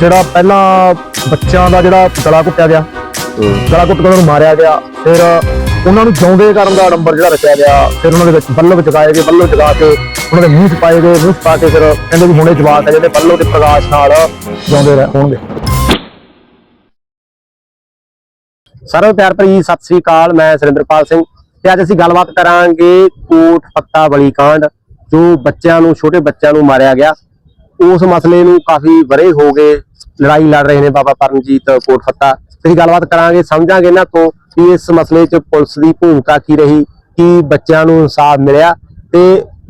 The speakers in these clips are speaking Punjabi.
ਜਿਹੜਾ ਪਹਿਲਾਂ ਬੱਚਿਆਂ ਦਾ ਜਿਹੜਾ ਗਲਾ ਕੁੱਟਿਆ ਗਿਆ, ਗਲਾ ਘੁੱਟ ਕੇ ਉਹਨਾਂ ਨੂੰ ਮਾਰਿਆ ਗਿਆ, ਫਿਰ ਉਹਨਾਂ ਨੂੰ ਜਿਉਂਦੇ ਕਰਨ ਦਾ ਨੰਬਰ ਜਿਹੜਾ ਰਚਿਆ ਗਿਆ, ਫਿਰ ਉਹਨਾਂ ਦੇ ਵਿੱਚ ਬੱਲਬ ਜਗਾਏ ਗਏ, ਬੱਲਬ ਜਗਾ ਕੇ ਉਹਨਾਂ ਦੇ ਮੂੰਹ ਪਾਏ ਗਏ, ਮੂੰਹ ਪਾ ਕੇ ਫਿਰ ਕਹਿੰਦੇ ਵੀ ਹੁਣੇ ਜਵਾਕ ਹੈ ਜਿਹੜੇ, ਬੱਲਬ ਦੇ ਪ੍ਰਕਾਸ਼ ਨਾਲ ਜਿਉਂਦੇ ਹੋਣਗੇ। ਸਾਰਿਆਂ ਨੂੰ ਪਿਆਰ ਭਰੀ ਸਤਿ ਸ੍ਰੀ ਅਕਾਲ, ਮੈਂ ਸੁਰਿੰਦਰਪਾਲ ਸਿੰਘ ਤੇ ਅੱਜ ਅਸੀਂ ਗੱਲਬਾਤ ਕਰਾਂਗੇ ਕੋਟ ਪੱਤਾ ਬਲੀ ਕਾਂਡ, ਜੋ ਬੱਚਿਆਂ ਨੂੰ, ਛੋਟੇ ਬੱਚਿਆਂ ਨੂੰ ਮਾਰਿਆ ਗਿਆ। ਉਸ ਮਸਲੇ ਨੂੰ ਕਾਫੀ ਬਰੇ ਹੋ ਗਏ ਲੜਾਈ ਲੜ ਰਹੇ ਨੇ ਬਾਬਾ ਪਰਮਜੀਤ ਕੋਟ ਫੱਤਾ। ਤੇ ਅਸੀਂ ਗੱਲਬਾਤ ਕਰਾਂਗੇ ਸਮਝਾਂਗੇ ਇਹਨਾਂ ਤੋਂ ਕਿ ਇਸ ਮਸਲੇ 'ਚ ਪੁਲਿਸ ਦੀ ਭੂਮਿਕਾ ਕੀ ਰਹੀ ਕਿ ਬੱਚਿਆਂ ਨੂੰ ਇਨਸਾਫ ਮਿਲਿਆ ਤੇ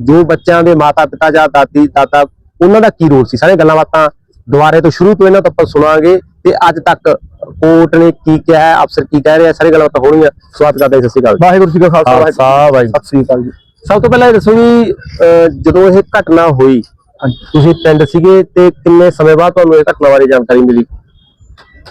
ਜੋ ਬੱਚਿਆਂ ਦੇ ਮਾਤਾ ਪਿਤਾ ਜਾਂ ਦਾਦੀ ਦਾਦਾ ਉਹਨਾਂ ਦਾ ਕੀ ਰੋਲ ਸੀ? ਸਾਰੇ ਗੱਲਾਂ ਬਾਤਾਂ ਦੁਬਾਰੇ ਤੋਂ ਸ਼ੁਰੂ ਤੋਂ ਇਹਨਾਂ ਤੋਂ ਆਪਾਂ ਸੁਣਾਂਗੇ ਤੇ ਅੱਜ ਤੱਕ ਕੋਰਟ ਨੇ ਕੀ ਕਿਹਾ ਹੈ ਅਫਸਰ ਕੀ ਕਹਿ ਰਿਹਾ ਸਾਰੇ ਗੱਲਾਂ ਬਾਤਾਂ ਹੋਣਗੀਆਂ। ਸਵਾਗਤ ਕਰਦੇ ਸਤਿ ਸ਼੍ਰੀ ਅਕਾਲ ਵਾਹਿਗੁਰੂ ਜੀ ਕਾ ਖਾਲਸਾ ਵਾਹਿਗੁਰੂ ਸਤਿ ਸ੍ਰੀ ਅਕਾਲ ਜੀ। ਸਭ ਤੋਂ ਪਹਿਲਾਂ ਇਹ ਦੱਸੋ ਵੀ ਜਦੋਂ ਇਹ ਘਟਨਾ ਹੋਈ ਤੁਸੀਂ ਪਿੰਡ ਸੀਗੇ ਤੇ ਕਿੰਨੇ ਸਮੇਂ ਬਾਅਦ ਤੁਹਾਨੂੰ ਇਹ ਘਟਨਾ ਬਾਰੇ ਜਾਣਕਾਰੀ ਮਿਲੀ?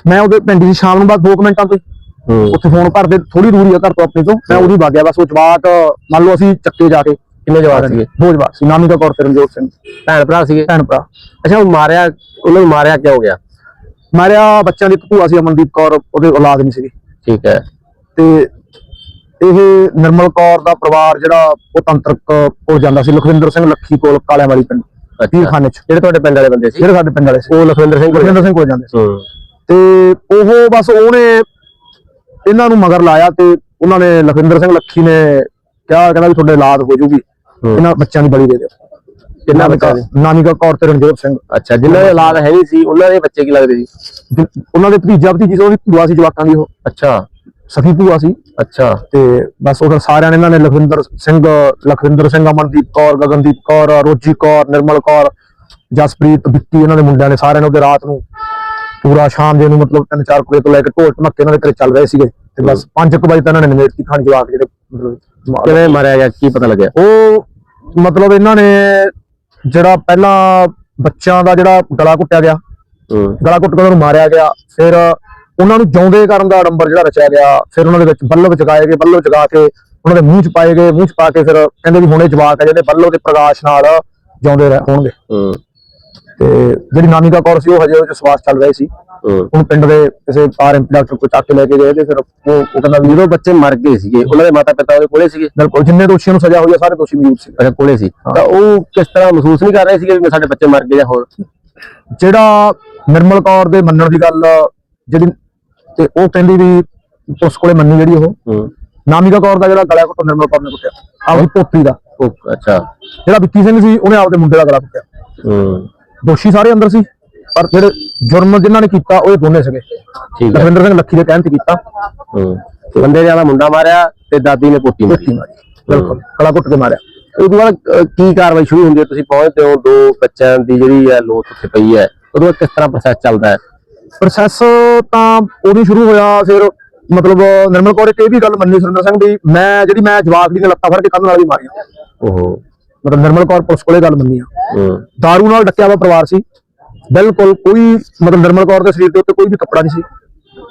ਮੈਂ ਉਹਦੇ ਪਿੰਡ ਦੀ ਸ਼ਾਮ ਨੂੰ ਬਾਅਦ 2 ਮਿੰਟਾਂ ਤੋਂ ਹੀ। ਉੱਥੇ ਫੋਨ ਭਰਦੇ ਥੋੜੀ ਦੂਰੀ ਆ ਘਰ ਤੋਂ ਆਪਣੇ ਤੋਂ। ਮੈਂ ਉਹਦੀ ਵਗ ਗਿਆ ਬਸ ਉਹ ਜਵਾਕ ਮੰਨ ਲਓ ਅਸੀਂ ਚੱਕੇ ਜਾ ਕੇ। ਕਿੰਨੇ ਜਵਾਬ ਸੀਗੇ? ਦੋ ਜਵਾਕ ਸੀ ਨਾਮੀ ਦਾ ਕੌਰ ਤੇ ਰਣਜੋਤ ਸਿੰਘ। ਭੈਣ ਭਰਾ ਸੀਗੇ? ਭੈਣ ਭਰਾ। ਅੱਛਾ ਉਹ ਮਾਰਿਆ ਉਹਨਾਂ ਨੂੰ ਮਾਰਿਆ ਕਿਉਂ ਗਿਆ? ਮਾਰਿਆ ਬੱਚਿਆਂ ਦੀ ਭੂਆ ਸੀ ਅਮਨਦੀਪ ਕੌਰ ਉਹਦੇ ਔਲਾਦ ਨਹੀਂ ਸੀਗੀ। ਠੀਕ ਹੈ। ਤੇ ਇਹ ਨਿਰਮਲ ਕੌਰ ਦਾ ਪਰਿਵਾਰ ਜਿਹੜਾ ਉਹ ਤੰਤਰਕ ਕੋਲ ਜਾਂਦਾ ਸੀ ਲਖਵਿੰਦਰ ਸਿੰਘ ਲੱਖੀ ਕੋਲ ਕਾਲਿਆਂ ਵਾਲੀ ਪਿੰਡ। ਪੀਰਖਾਨੇ ਚ। ਜਿਹੜੇ ਤੁਹਾਡੇ ਪਿੰਡ ਵਾਲੇ ਬੰਦੇ ਸੀ? ਜਿਹੜੇ ਸਾਡੇ ਪਿੰਡ ਵਾਲੇ ਸੀ। ਉਹ ਲਖਵਿੰਦਰ ਸਿੰਘ ਕੋਲ ਲਖਵਿੰਦਰ ਸਿੰਘ ਕੋਲ ਜਾਂਦੇ ਸੀ। ਹੂੰ ਤੇ ਉਹ ਬਸ ਉਹਨੇ ਇਹਨਾਂ ਨੂੰ ਮਗਰ ਲਾਇਆ ਤੇ ਉਹਨਾਂ ਨੇ ਲਖਵਿੰਦਰ ਸਿੰਘ ਲੱਖੀ ਨੇ ਕਿਹਾ ਕਹਿੰਦਾ ਵੀ ਤੁਹਾਡੇ ਔਲਾਦ ਹੋ ਜੂਗੀ। ਇਹਨਾਂ ਬੱਚਿਆਂ ਦੀ ਬਲੀ ਦੇ ਦਿਓ। ਕਿੰਨਾ ਬੱਚਾ ਸੀ? ਨਾਮਿਕਾ ਕੌਰ ਤੇ ਰਣਜੋਤ ਸਿੰਘ। ਅੱਛਾ ਜਿਨ੍ਹਾਂ ਦੇ ਔਲਾਦ ਹੈ ਨਹੀਂ ਸੀ ਉਹਨਾਂ ਦੇ ਬੱਚੇ ਕੀ ਲੱਗਦੇ ਸੀ ਉਹਨਾਂ ਦੇ ਭਤੀਜਾ ਭਤੀਜੀ ਸੀ ਉਹ ਵੀ ਭੂਆ ਸੀ ਜਵਾਕਾਂ ਦੀ ਉਹ। ਅੱਛਾ। ਸਖੀ ਭੂਆ ਸੀ। ਅੱਛਾ। ਤੇ ਬਸ ਉਹ ਸਾਰਿਆਂ ਨੇ ਇਹਨਾਂ ਨੇ ਲਖਵਿੰਦਰ ਸਿੰਘ ਲਖਵਿੰਦਰ ਸਿੰਘ ਅਮਨਦੀਪ ਕੌਰ ਗਗਨਦੀਪ ਕੌਰ ਰੋਜੀ ਕੌਰ ਨਿਰਮਲ ਕੌਰ ਜਸਪ੍ਰੀਤ ਬਿੱਟੀ ਇਹਨਾਂ ਦੇ ਮੁੰਡਿਆਂ ਨੇ ਸਾਰਿਆਂ ਨੇ ਉਹਦੇ ਰਾਤ ਨੂੰ ਪੂਰਾ ਸ਼ਾਮ ਜੇ ਨੂੰ ਮਤਲਬ ਤਿੰਨ ਚਾਰ ਕੁ ਵਜੇ ਤੋਂ ਲੈ ਕੇ ਢੋਲ ਢਮੱਕੇ ਇਹਨਾਂ ਦੇ ਘਰੇ ਚੱਲ ਰਹੇ ਸੀਗੇ। ਤੇ ਬਸ 5 ਵਜੇ ਤਾਂ ਇਹਨਾਂ ਨੇ ਨਿਮੇੜਤੀ ਖਾਣੀ ਜਵਾਕ ਜਿਹੜੇ ਮਤਲਬ ਮਾਰ- ਕਿਵੇਂ ਮਾਰਿਆ ਗਿਆ ਕੀ ਪਤਾ ਲੱਗਿਆ? ਉਹ ਮਤਲਬ ਇਹਨਾਂ ਨੇ ਜਿਹੜਾ ਪਹਿਲਾਂ ਬੱਚਿਆਂ ਦਾ ਜਿਹੜਾ ਗਲਾ ਘੁੱਟਿਆ ਗਿਆ ਗਲਾ ਘੁੱਟ ਕੇ ਉਹਨਾਂ ਮਾਰਿਆ ਗਿਆ ਫਿਰ ਉਹਨਾਂ ਨੂੰ ਜਿਉਂਦੇ ਕਰਨ ਦਾ ਨੰਬਰ ਜਿਹੜਾ ਰਚਿਆ ਗਿਆ ਫਿਰ ਉਹਨਾਂ ਦੇ ਵਿੱਚ ਬੱਲਬ ਜਗਾਏ ਗਏ ਬੱਲਬ ਜਗਾ ਕੇ ਉਹਨਾਂ ਦੇ ਮੂੰਹ 'ਚ ਪਾਏ ਗਏ ਮੂੰਹ 'ਚ ਪਾ ਕੇ ਫਿਰ ਕਹਿੰਦੇ ਵੀ ਹੁਣੇ ਜਵਾਕ ਹੈ ਜਿਹੜੇ ਬੱਲਬ ਦੇ ਪ੍ਰਕਾਸ਼ ਨਾਲ ਜਿਉਂਦੇ ਰਹਿ ਹੋਣਗੇ। ਹੂੰ। ਤੇ ਜਿਹੜੀ ਨਾਮਿਕਾ ਕੌਰ ਸੀ ਉਹ ਹਜੇ ਉਹ 'ਚ ਸਵਾਸ ਚੱਲ ਰਹੇ ਸੀ। ਹੂੰ। ਹੁਣ ਪਿੰਡ ਦੇ ਕਿਸੇ ਆਰਐਮ ਡਾਕਟਰ ਕੋਲ ਚੱਕ ਕੇ ਲੈ ਕੇ ਗਏ ਤੇ ਫਿਰ ਉਹ ਉਹ ਕਹਿੰਦਾ ਵੀ ਜਦੋਂ ਬੱਚੇ ਮਰ ਗਏ ਸੀਗੇ ਉਹਨਾਂ ਦੇ ਮਾਤਾ ਪਿਤਾ ਉਹਦੇ ਕੋਲੇ ਸੀਗੇ? ਬਿਲਕੁਲ ਜਿੰਨੇ ਦੋਸ਼ੀਆਂ ਨੂੰ ਸਜ਼ਾ ਹੋਈ ਆ ਸਾਰੇ ਦੋਸ਼ੀ ਮੌਜੂਦ ਸੀ। ਅੱਛਾ ਕੋਲੇ ਸੀ। ਤਾਂ ਉਹ ਕਿਸ ਤਰ੍ਹਾਂ ਮਹਿਸੂਸ ਨਹੀਂ ਕਰ ਰਹੇ ਸੀਗੇ ਵੀ ਸਾਡੇ ਬੱਚੇ ਮਰ ਗਏ ਜਾਂ ਹੋਰ? ਜਿਹੜਾ ਨਿਰਮਲ ਕੌਰ ਦੇ ਮੰਨਣ ਦੀ ਗੱਲ ਜਿਹੜੀ ਤੇ ਉਹ ਕਹਿੰਦੀ ਵੀ ਉਸ ਕੋਲੇ ਮੰਨੀ ਜਿਹੜੀ ਉਹ। ਹੂੰ। ਨਾਮਿਕਾ ਕੌਰ ਦਾ ਜਿਹੜਾ ਗਲਾ ਘੁੱਟ ਨਿਰਮਲ ਕੌਰ ਨੇ ਕੁੱਟਿਆ। ਆਪਣੀ ਪੋਤਰੀ ਦਾ। ਉਹ ਅੱਛਾ। ਜਿਹੜਾ ਵਿੱਕੀ ਸਿੰਘ ਸੀ ਉਹਨੇ ਆਪਦੇ ਮੁੰਡੇ ਦਾ ਗਲਾ ਕੁੱਟਿਆ। ਹੂੰ। ਦੋਸ਼ੀ ਸਾਰੇ ਅੰਦਰ ਸੀ ਪਰ ਜਿਹੜੇ ਜੁਰਮ ਜਿਨ੍ਹਾਂ ਨੇ ਕੀਤਾ ਉਹ ਇਹ ਦੋਨੇ ਸੀਗੇ। ਠੀਕ ਹੈ। ਲਖਵਿੰਦਰ ਸਿੰਘ ਲੱਖੀ ਦੇ ਕਹਿਣ ਤੇ ਕੀਤਾ। ਹੂੰ। ਬੰਦੇ ਨੇ ਆਲਾ ਮੁੰਡਾ ਮਾਰਿਆ ਤੇ ਦਾਦੀ ਨੇ ਪੋਤੀ ਮਾਰੀ। ਬਿਲਕੁਲ। ਗਲਾ ਘੁੱਟ ਕੇ ਮਾਰਿਆ। ਉਸ ਤੋਂ ਬਾਅਦ ਕੀ ਕਾਰਵਾਈ ਸ਼ੁਰੂ ਹੁੰਦੀ ਹੈ? ਤੁਸੀਂ ਪਹੁੰਚਦੇ ਹੋ ਦੋ ਬੱਚਿਆਂ ਦੀ ਜਿਹੜੀ ਹੈ ਲੋਥ ਉੱਥੇ ਪਈ ਹੈ। ਉਦੋਂ ਕਿਸ ਤਰ੍ਹਾਂ ਪ੍ਰੋਸੈਸ ਚੱਲਦਾ ਹੈ? ਪ੍ਰੋਸੈਸ ਤਾਂ ਉਦੋਂ ਸ਼ੁਰੂ ਹੋਇਆ ਫਿਰ ਮਤਲਬ ਨਿਰਮਲ ਕੌਰ ਇੱਕ ਇਹ ਵੀ ਗੱਲ ਮੰਨੀ ਸੁਰਿੰਦਰ ਸਿੰਘ ਦੀ ਮੈਂ ਜਿਹੜੀ ਮੈਂ ਜਵਾਕ ਦੀ ਲੱਤਾਂ ਫੜ ਕੇ ਕੰਨ ਨਾਲ ਹੀ ਮਾਰੀਆਂ ਓਹੋ। ਮਤਲਬ ਨਿਰਮਲ ਕੌਰ ਪੁਲਿਸ ਕੋਲੇ ਗੱਲ ਮੰਨੀ ਆ। ਦਾਰੂ ਨਾਲ ਡੱਕਿਆ ਵਾ ਪਰਿਵਾਰ ਸੀ। ਬਿਲਕੁਲ ਕੋਈ ਮਤਲਬ ਨਿਰਮਲ ਕੌਰ ਦੇ ਸਰੀਰ ਦੇ ਉੱਤੇ ਕੋਈ ਵੀ ਕੱਪੜਾ ਨਹੀਂ ਸੀ।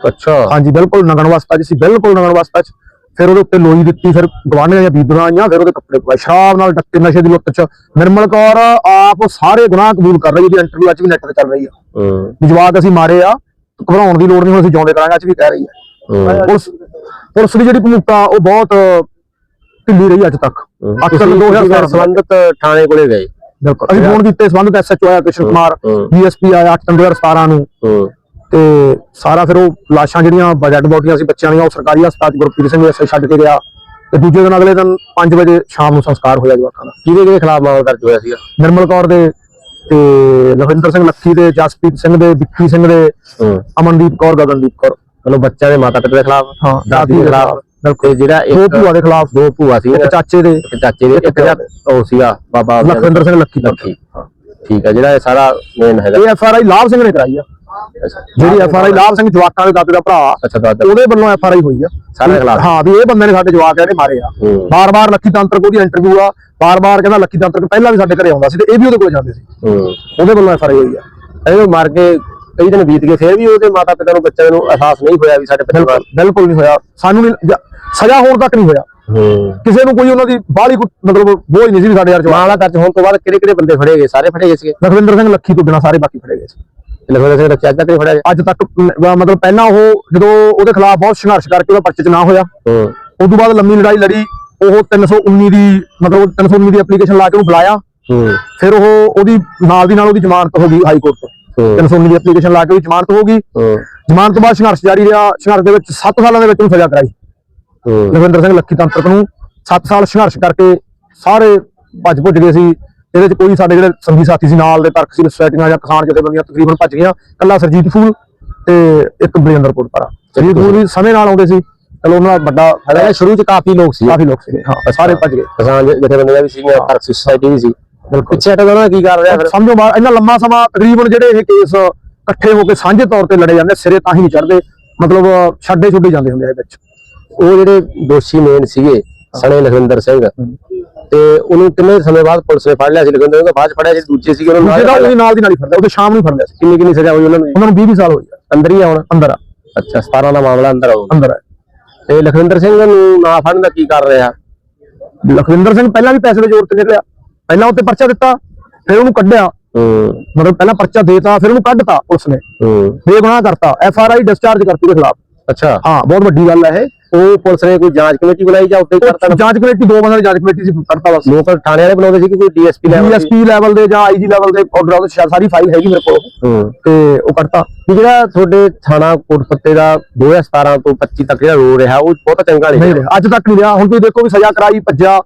ਅੱਛਾ। ਹਾਂਜੀ ਬਿਲਕੁਲ ਨਗਨ ਅਵਸਥਾ 'ਚ ਸੀ ਬਿਲਕੁਲ ਨਗਨ ਅਵਸਥਾ 'ਚ। ਫਿਰ ਉਹਦੇ ਉੱਤੇ ਲੋਈ ਦਿੱਤੀ ਫਿਰ ਗਵਾਂਢੀਆਂ ਜਾਂ ਬੀਬੀਆਂ ਆਈਆਂ ਫਿਰ ਉਹਦੇ ਕੱਪੜੇ ਪਵਾਏ ਸ਼ਰਾਬ ਨਾਲ ਡੱਕੇ ਨਸ਼ੇ ਦੀ ਲੁੱਟ 'ਚ ਨਿਰਮਲ ਕੌਰ ਆਪ ਸਾਰੇ ਗੁਨਾਹ ਕਬੂਲ ਕਰ ਰਹੀ ਹੈ ਉਹਦੀ ਇੰਟਰਵਿਊ ਅੱਜ ਵੀ ਨੈਟ ਤੇ ਚੱਲ ਰਹੀ ਆ ਜਵਾਕ ਅਸੀਂ ਮਾਰੇ ਆ ਘਬਰਾਉਣ ਦੀ ਲੋੜ ਨਹੀਂ ਹੁਣ ਅਸੀਂ ਜਿਉਂਦੇ ਕਰਾਂਗੇ ਅੱਜ ਵੀ ਕਹਿ ਰਹੀ ਹੈ। ਹੂੰ। ਪੁਲਿਸ ਪੁਲਿਸ ਦੀ ਜਿਹੜੀ ਭੂਮਿਕਾ ਉਹ ਬਹੁਤ ਢਿੱਲੀ ਰਹੀ ਅੱਜ ਤੱਕ। ਅਕਸਰ 2017 ਸੰਬੰਧਿਤ ਥਾਣੇ ਕੋਲੇ ਗਏ। ਬਿਲਕੁਲ। ਅਸੀਂ ਫੋਨ ਕੀਤੇ ਸੰਬੰਧਿਤ ਐਸਐਚਓ ਆਇਆ ਕ੍ਰਿਸ਼ਨ ਕੁਮਾਰ। ਡੀਐਸਪੀ ਆਇਆ 2017 ਨੂੰ। ਹੂੰ। ਤੇ ਸਾਰਾ ਫਿਰ ਉਹ ਲਾਸ਼ਾਂ ਜਿਹੜੀਆਂ ਡੈਡ ਬੋਡੀਆਂ ਸੀ ਬੱਚਿਆਂ ਦੀਆਂ ਉਹ ਸਰਕਾਰੀ ਹਸਪਤਾਲ 'ਚ ਗੁਰਪ੍ਰੀਤ ਸਿੰਘ ਐਸਏ ਛੱਡ ਕੇ ਗਿਆ ਤੇ ਦੂਜੇ ਦਿਨ ਅਗਲੇ ਦਿਨ 5 ਵਜੇ ਸ਼ਾਮ ਨੂੰ ਸੰਸਕਾਰ ਹੋਇਆ ਜਵਾਕਾਂ ਦਾ। ਕਿਹਦੇ ਕਿਹਦੇ ਖਿਲਾਫ ਮਾਮਲਾ ਦਰਜ ਹੋਇਆ ਸੀਗਾ? ਨਿਰਮਲ ਕੌਰ ਦੇ ਤੇ ਲਖਵਿੰਦਰ ਸਿੰਘ ਲੱਖੀ ਦੇ ਜਸਪ੍ਰੀਤ ਸਿੰਘ ਦੇ ਵਿੱਕੀ ਸਿੰਘ ਦੇ ਅਮਨਦੀਪ ਕੌਰ ਗਗਨਦੀਪ ਕੌਰ। ਚਲੋ ਬੱਚਿਆਂ ਦੇ ਮਾਤਾ ਪਿਤਾ ਦੇ ਖਿਲਾਫ? ਹਾਂ, ਦਾਦੀ ਦੇ ਖਿਲਾਫ? ਤੇ ਜਿਹੜਾ ਦੋ ਇੱਕ ਭੂਆ ਦੇ ਖਿਲਾਫ। ਦੋ ਭੂਆ ਸੀ ਇੱਕ ਚਾਚੇ ਦੇ। ਇੱਕ ਚਾਚੇ ਦੇ ਇੱਕ ਜਿਹੜਾ ਉਹ ਸੀਗਾ ਬਾਬਾ ਲਖਵਿੰਦਰ ਸਿੰਘ ਲੱਖੀ ਦਾ ਲੱਖੀ ਠੀਕ ਹੈ ਜਿਹੜਾ ਇਹ ਸਾਰਾ ਮੇਨ ਹੈਗਾ। ਇਹ ਐਫ ਆਰ ਆਈ ਲਾਭ ਸਿੰਘ ਨੇ ਕਰਾਈ ਆ। ਜਿਹੜੀ ਐਫ ਆਰ ਆਈ ਲਾਭ ਸਿੰਘ ਜਵਾਕਾਂ ਦੇ ਦਾਦੇ ਦਾ ਭਰਾ ਉਹਦੇ ਵੱਲੋਂ ਐਫ ਆਰ ਆਈ ਹੋਈ ਆ। ਸਾਰੇ ਖਿਲਾਫ। ਹਾਂ ਵੀ ਇਹ ਬੰਦੇ ਨੇ ਸਾਡੇ ਜਵਾਕ ਇਹਨੇ ਮਾਰੇ ਆ। ਬਾਰ-ਬਾਰ ਲੱਖੀ ਤੰਤਰ ਕੋਲ ਦੀ ਇੰਟਰਵਿਊ ਆ। ਬਾਰ-ਬਾਰ ਕਹਿੰਦਾ ਲੱਖੀ ਤੰਤਰ ਪਹਿਲਾਂ ਵੀ ਸਾਡੇ ਘਰੇ ਆਉਂਦਾ ਸੀ ਤੇ ਇਹ ਵੀ ਉਹਦੇ ਕੋਲ ਜਾਂਦੇ ਸੀ। ਉਹਦੇ ਵੱਲੋਂ ਐਫ ਆਰ ਆਈ ਹੋਈ ਆ। ਇਹ ਮਰ ਕੇ ਕਈ ਦਿਨ ਬੀਤ ਗਏ ਫਿਰ ਵੀ ਉਹਦੇ ਮਾਤਾ ਪਿਤਾ ਨੂੰ ਬੱਚਿਆਂ ਨੂੰ ਅਹਿਸਾਸ ਨਹੀਂ ਹੋਇਆ ਵੀ ਸਾਡੇ ਬੱਚੇ ਬਿਲਕੁਲ ਨਹੀਂ ਹੋਇਆ। ਸਾਨੂੰ ਸਜ਼ਾ ਹੋਣ ਤੱਕ ਨਹੀਂ ਹੋਇਆ। ਕਿਸੇ ਨੂੰ ਕੋਈ ਉਹਨਾਂ ਦੀ ਬਾਹਲੀ ਮਤਲਬ ਬੋਝ ਨਹੀਂ ਸੀ ਵੀ ਸਾਡੇ ਯਾਰ ਜਵਾਕ। ਮਾਮਲਾ ਦਰਜ ਹੋਣ ਤੋਂ ਬਾਅਦ ਕਿਹੜੇ ਕਿਹੜੇ ਬੰਦੇ ਫੜੇ ਗਏ? ਸਾਰੇ ਫੜੇ ਗਏ ਸੀਗੇ? ਲਖਵਿੰਦਰ ਸਿੰਘ ਲੱਖੀ ਤੋਂ ਬਿਨਾਂ ਸਾਰੇ ਬਾਕੀ ਫੜੇ ਗਏ ਸੀ। ਲਖਵਿੰਦਰ ਸਿੰਘ ਰੱਖਿਆ ਤੱਕ ਨਹੀਂ ਫੜਿਆ ਗਿਆ ਅੱਜ ਤੱਕ ਮ- ਮਤਲਬ ਪਹਿਲਾਂ ਉਹ ਜਦੋਂ ਉਹਦੇ ਖਿਲਾਫ ਬਹੁਤ ਸੰਘਰਸ਼ ਕਰਕੇ ਉਹਦਾ ਪਰਚੇ 'ਚ ਨਾ ਹੋਇਆ ਹੂੰ। ਉਸ ਤੋਂ ਬਾਅਦ ਲੰਮੀ ਲੜਾਈ ਲੜੀ ਉਹ 319 ਦੀ ਮਤਲਬ 319 ਦੀ ਐਪਲੀਕੇਸ਼ਨ ਲਾ ਕੇ ਉਹਨੂੰ ਬੁਲਾਇਆ। ਹੂੰ। ਫਿਰ ਉਹ ਉਹਦੀ ਨਾਲ ਦੀ ਨਾਲ ਉਹਦੀ ਜ਼ਮਾਨਤ ਹੋ ਗਈ ਹਾਈ ਕੋਰਟ ਤੋਂ। ਹੂੰ। 319 ਦੀ ਐਪਲੀਕੇਸ਼ਨ ਲਾ ਕੇ ਉਹਦੀ ਜ਼ਮਾਨਤ ਹੋ ਗਈ। ਹੂੰ। ਜ਼ਮਾਨਤ ਤੋਂ ਬਾਅਦ ਸੰਘਰਸ਼ ਜਾਰੀ ਰਿਹਾ ਸੰਘਰਸ਼ ਦੇ ਵਿੱਚ 7 ਸਾਲਾਂ ਦੇ ਵਿੱਚ ਉਹਨੂੰ ਸਜ਼ਾ ਕਰਾਈ। ਹੂੰ। ਲਖਵਿੰਦਰ ਸਿੰਘ ਲੱਖੀ ਤੰਤਰਕ ਨੂੰ 7 ਸਾਲ ਸੰਘਰਸ਼ ਕਰਕੇ ਸਾਰੇ ਭੱਜ ਭੁੱਜ ਗਏ ਸੀ। ਇਹਦੇ ਚ ਕੋਈ ਸਾਡੇ ਜਿਹੜੇ ਸੰਗੀ ਸਾਥੀ ਸੀ ਨਾਲ ਦੇ ਤਰਕਸ਼ੀਲ ਸੁਸਾਇਟੀਆਂ ਜਾਂ ਕਿਸਾਨ ਜਥੇਬੰਦੀਆਂ ਤਕਰੀਬਨ ਭੱਜ ਗਈਆਂ। ਕੱਲਾ ਸਰਜੀਤ ਫੂਲ ਤੇ ਇੱਕ ਬਲੇਂਦਰ ਕੋਟਪਾਰਾ ਸਰਜੀਤ ਫੂਲ ਵੀ ਸਮੇਂ ਨਾਲ ਆਉਂਦੇ ਸੀ ਚਲੋ ਉਹਨਾਂ ਦਾ ਵੱਡਾ ਫਾਇਦਾ ਸ਼ੁਰੂ ਚ ਕਾਫੀ ਲੋਕ ਸੀ। ਕਾਫੀ ਲੋਕ ਸੀਗੇ ਹਾਂ ਸਾਰੇ ਭੱਜ ਗਏ। ਕਿਸਾਨ ਜਥੇਬੰਦੀਆਂ ਵੀ ਸੀਗੀਆਂ ਤਰਕ ਸੁਸਾਇਟੀ ਵੀ ਸੀ। ਬਿਲਕੁਲ। ਪਿੱਛੇ ਹਟਦਾ ਨਾ ਕੀ ਕਰ ਰਿਹਾ ਫਿਰ? ਸਮਝੋ ਇੰਨਾ ਲੰਮਾ ਸਮਾਂ ਤਕਰੀਬਨ ਜਿਹੜੇ ਇਹ ਕੇਸ ਇਕੱਠੇ ਹੋ ਕੇ ਸਾਂਝੇ ਤੌਰ ਤੇ ਲੜੇ ਜਾਂਦੇ ਸਿਰੇ ਤਾਂ ਹੀ ਨਹੀਂ ਚੜਦੇ ਮਤਲਬ ਛੱਡੇ ਛੁੱਡੇ ਜਾਂਦੇ ਹੁੰਦੇ ਆ ਇਹ ਵਿੱਚ। ਉਹ ਜਿਹੜੇ ਦੋਸ਼ੀ ਮੇਨ ਸੀਗੇ ਸਣੇ ਲਖਵਿੰਦਰ ਸਿੰਘ ਤੇ ਉਹਨੂੰ ਕਿੰਨੇ ਸਮੇਂ ਬਾਅਦ ਪੁਲਿਸ ਨੇ ਫੜ ਲਿਆ ਸੀ ਸਿੰਘ ਤੋਂ ਬਾਅਦ ਫੜਿਆ ਜਿਹੜੇ ਦੂਜੇ ਸੀਗੇ ਉਹਨਾਂ ਨੂੰ ਦੂਜੇ ਦਾ ਨਾਲ ਉਹਦੀ ਨਾਲ ਦੀ ਨਾਲ ਹੀ ਫੜਦਾ ਉਹਦੇ ਸ਼ਾਮ ਨੂੰ ਹੀ ਫੜਦਾ ਸੀ। ਕਿੰਨੀ ਕਿੰਨੀ ਸਜ਼ਾ ਹੋਈ ਉਹਨਾਂ ਨੂੰ? ਉਹਨਾਂ ਨੂੰ 20 20 ਸਾਲ ਆ। ਅੰਦਰ ਹੀ ਆਉਣ ਅੰਦਰ ਆ। ਅੱਛਾ 17 ਦਾ ਮਾਮਲਾ ਅੰਦਰ ਆਉ ਅੰਦਰ ਆ। ਤੇ ਲਖਵਿੰਦਰ ਸਿੰਘ ਨੂੰ ਨਾ ਫੜਨ ਦਾ ਕੀ ਕਰ ਰਿਹਾ? ਲਖਵਿੰਦਰ ਸਿੰਘ ਪਹਿਲਾਂ ਵੀ ਪੈਸੇ ਦੇ ਜ਼ੋਰ ਤੇ ਨਿਕਲਿਆ ਪਹਿਲਾਂ ਉੱਤੇ ਪਰਚਾ ਦਿੱਤਾ ਫਿਰ ਉਹਨੂੰ ਕੱਢਿਆ। ਹੂੰ। ਮਤਲਬ ਪਹਿਲਾਂ ਪਰਚਾ ਦੇਤਾ ਫਿਰ ਉਹਨੂੰ ਕੱਢਤਾ ਪੁਲਿਸ ਨੇ। ਹੂੰ। ਬੇਗੁਨਾਹ ਕਰਤਾ। ਐਫ ਆਰ ਆਈ ਡਿਸਚਾਰਜ ਕਰਤੀ ਦੇ ਖਿਲਾਫ। ਅੱਛਾ। ਹਾਂ ਬਹੁਤ ਵੱਡੀ ਗੱਲ ਹੈ ਉਹ ਪੁਲਿਸ ਨੇ ਕੋਈ ਜਾਂਚ ਕਮੇਟੀ ਬਣਾਈ ਜਾਂ ਉੱਤੇ ਕਰਤਾ ਜਾਂਚ ਕਮੇਟੀ ਦੋ ਬੰਦਿਆਂ ਦੀ ਜਾਂਚ ਕਮੇਟੀ ਸੀ ਕਰਤਾ ਬਸ। ਲੋਕਲ ਥਾਣੇ ਵਾਲੇ ਬਣਾਉਂਦੇ ਸੀ ਕਿ ਕੋਈ ਡੀਐਸਪੀ ਲੈਵਲ ਡੀਐਸਪੀ ਲੈਵਲ ਦੇ ਜਾਂ ਆਈਜੀ ਲੈਵਲ ਦੇ ਆਰਡਰ ਸ਼ਾ- ਸਾਰੀ ਫਾਈਲ ਹੈਗੀ ਮੇਰੇ ਕੋਲ। ਹੂੰ। ਤੇ ਉਹ ਕਰਤਾ ਜਿਹੜਾ ਤੁਹਾਡੇ ਥਾਣਾ ਕੋਟਪੱਤੇ ਦਾ 2017 ਤੋਂ 25 ਤੱਕ ਜਿਹੜਾ ਰੋ ਰਿਹਾ ਉਹ ਬਹੁਤ ਚੰਗਾ ਨਹੀਂ ਨਹੀਂ ਰਿਹਾ। ਅੱਜ ਤੱਕ ਨਹੀਂ ਰਿਹਾ। ਹੁਣ ਤੁਸੀਂ ਦੇਖੋ ਵੀ ਸਜ਼ਾ ਕਰਾਈ ਭੱਜਿਆ।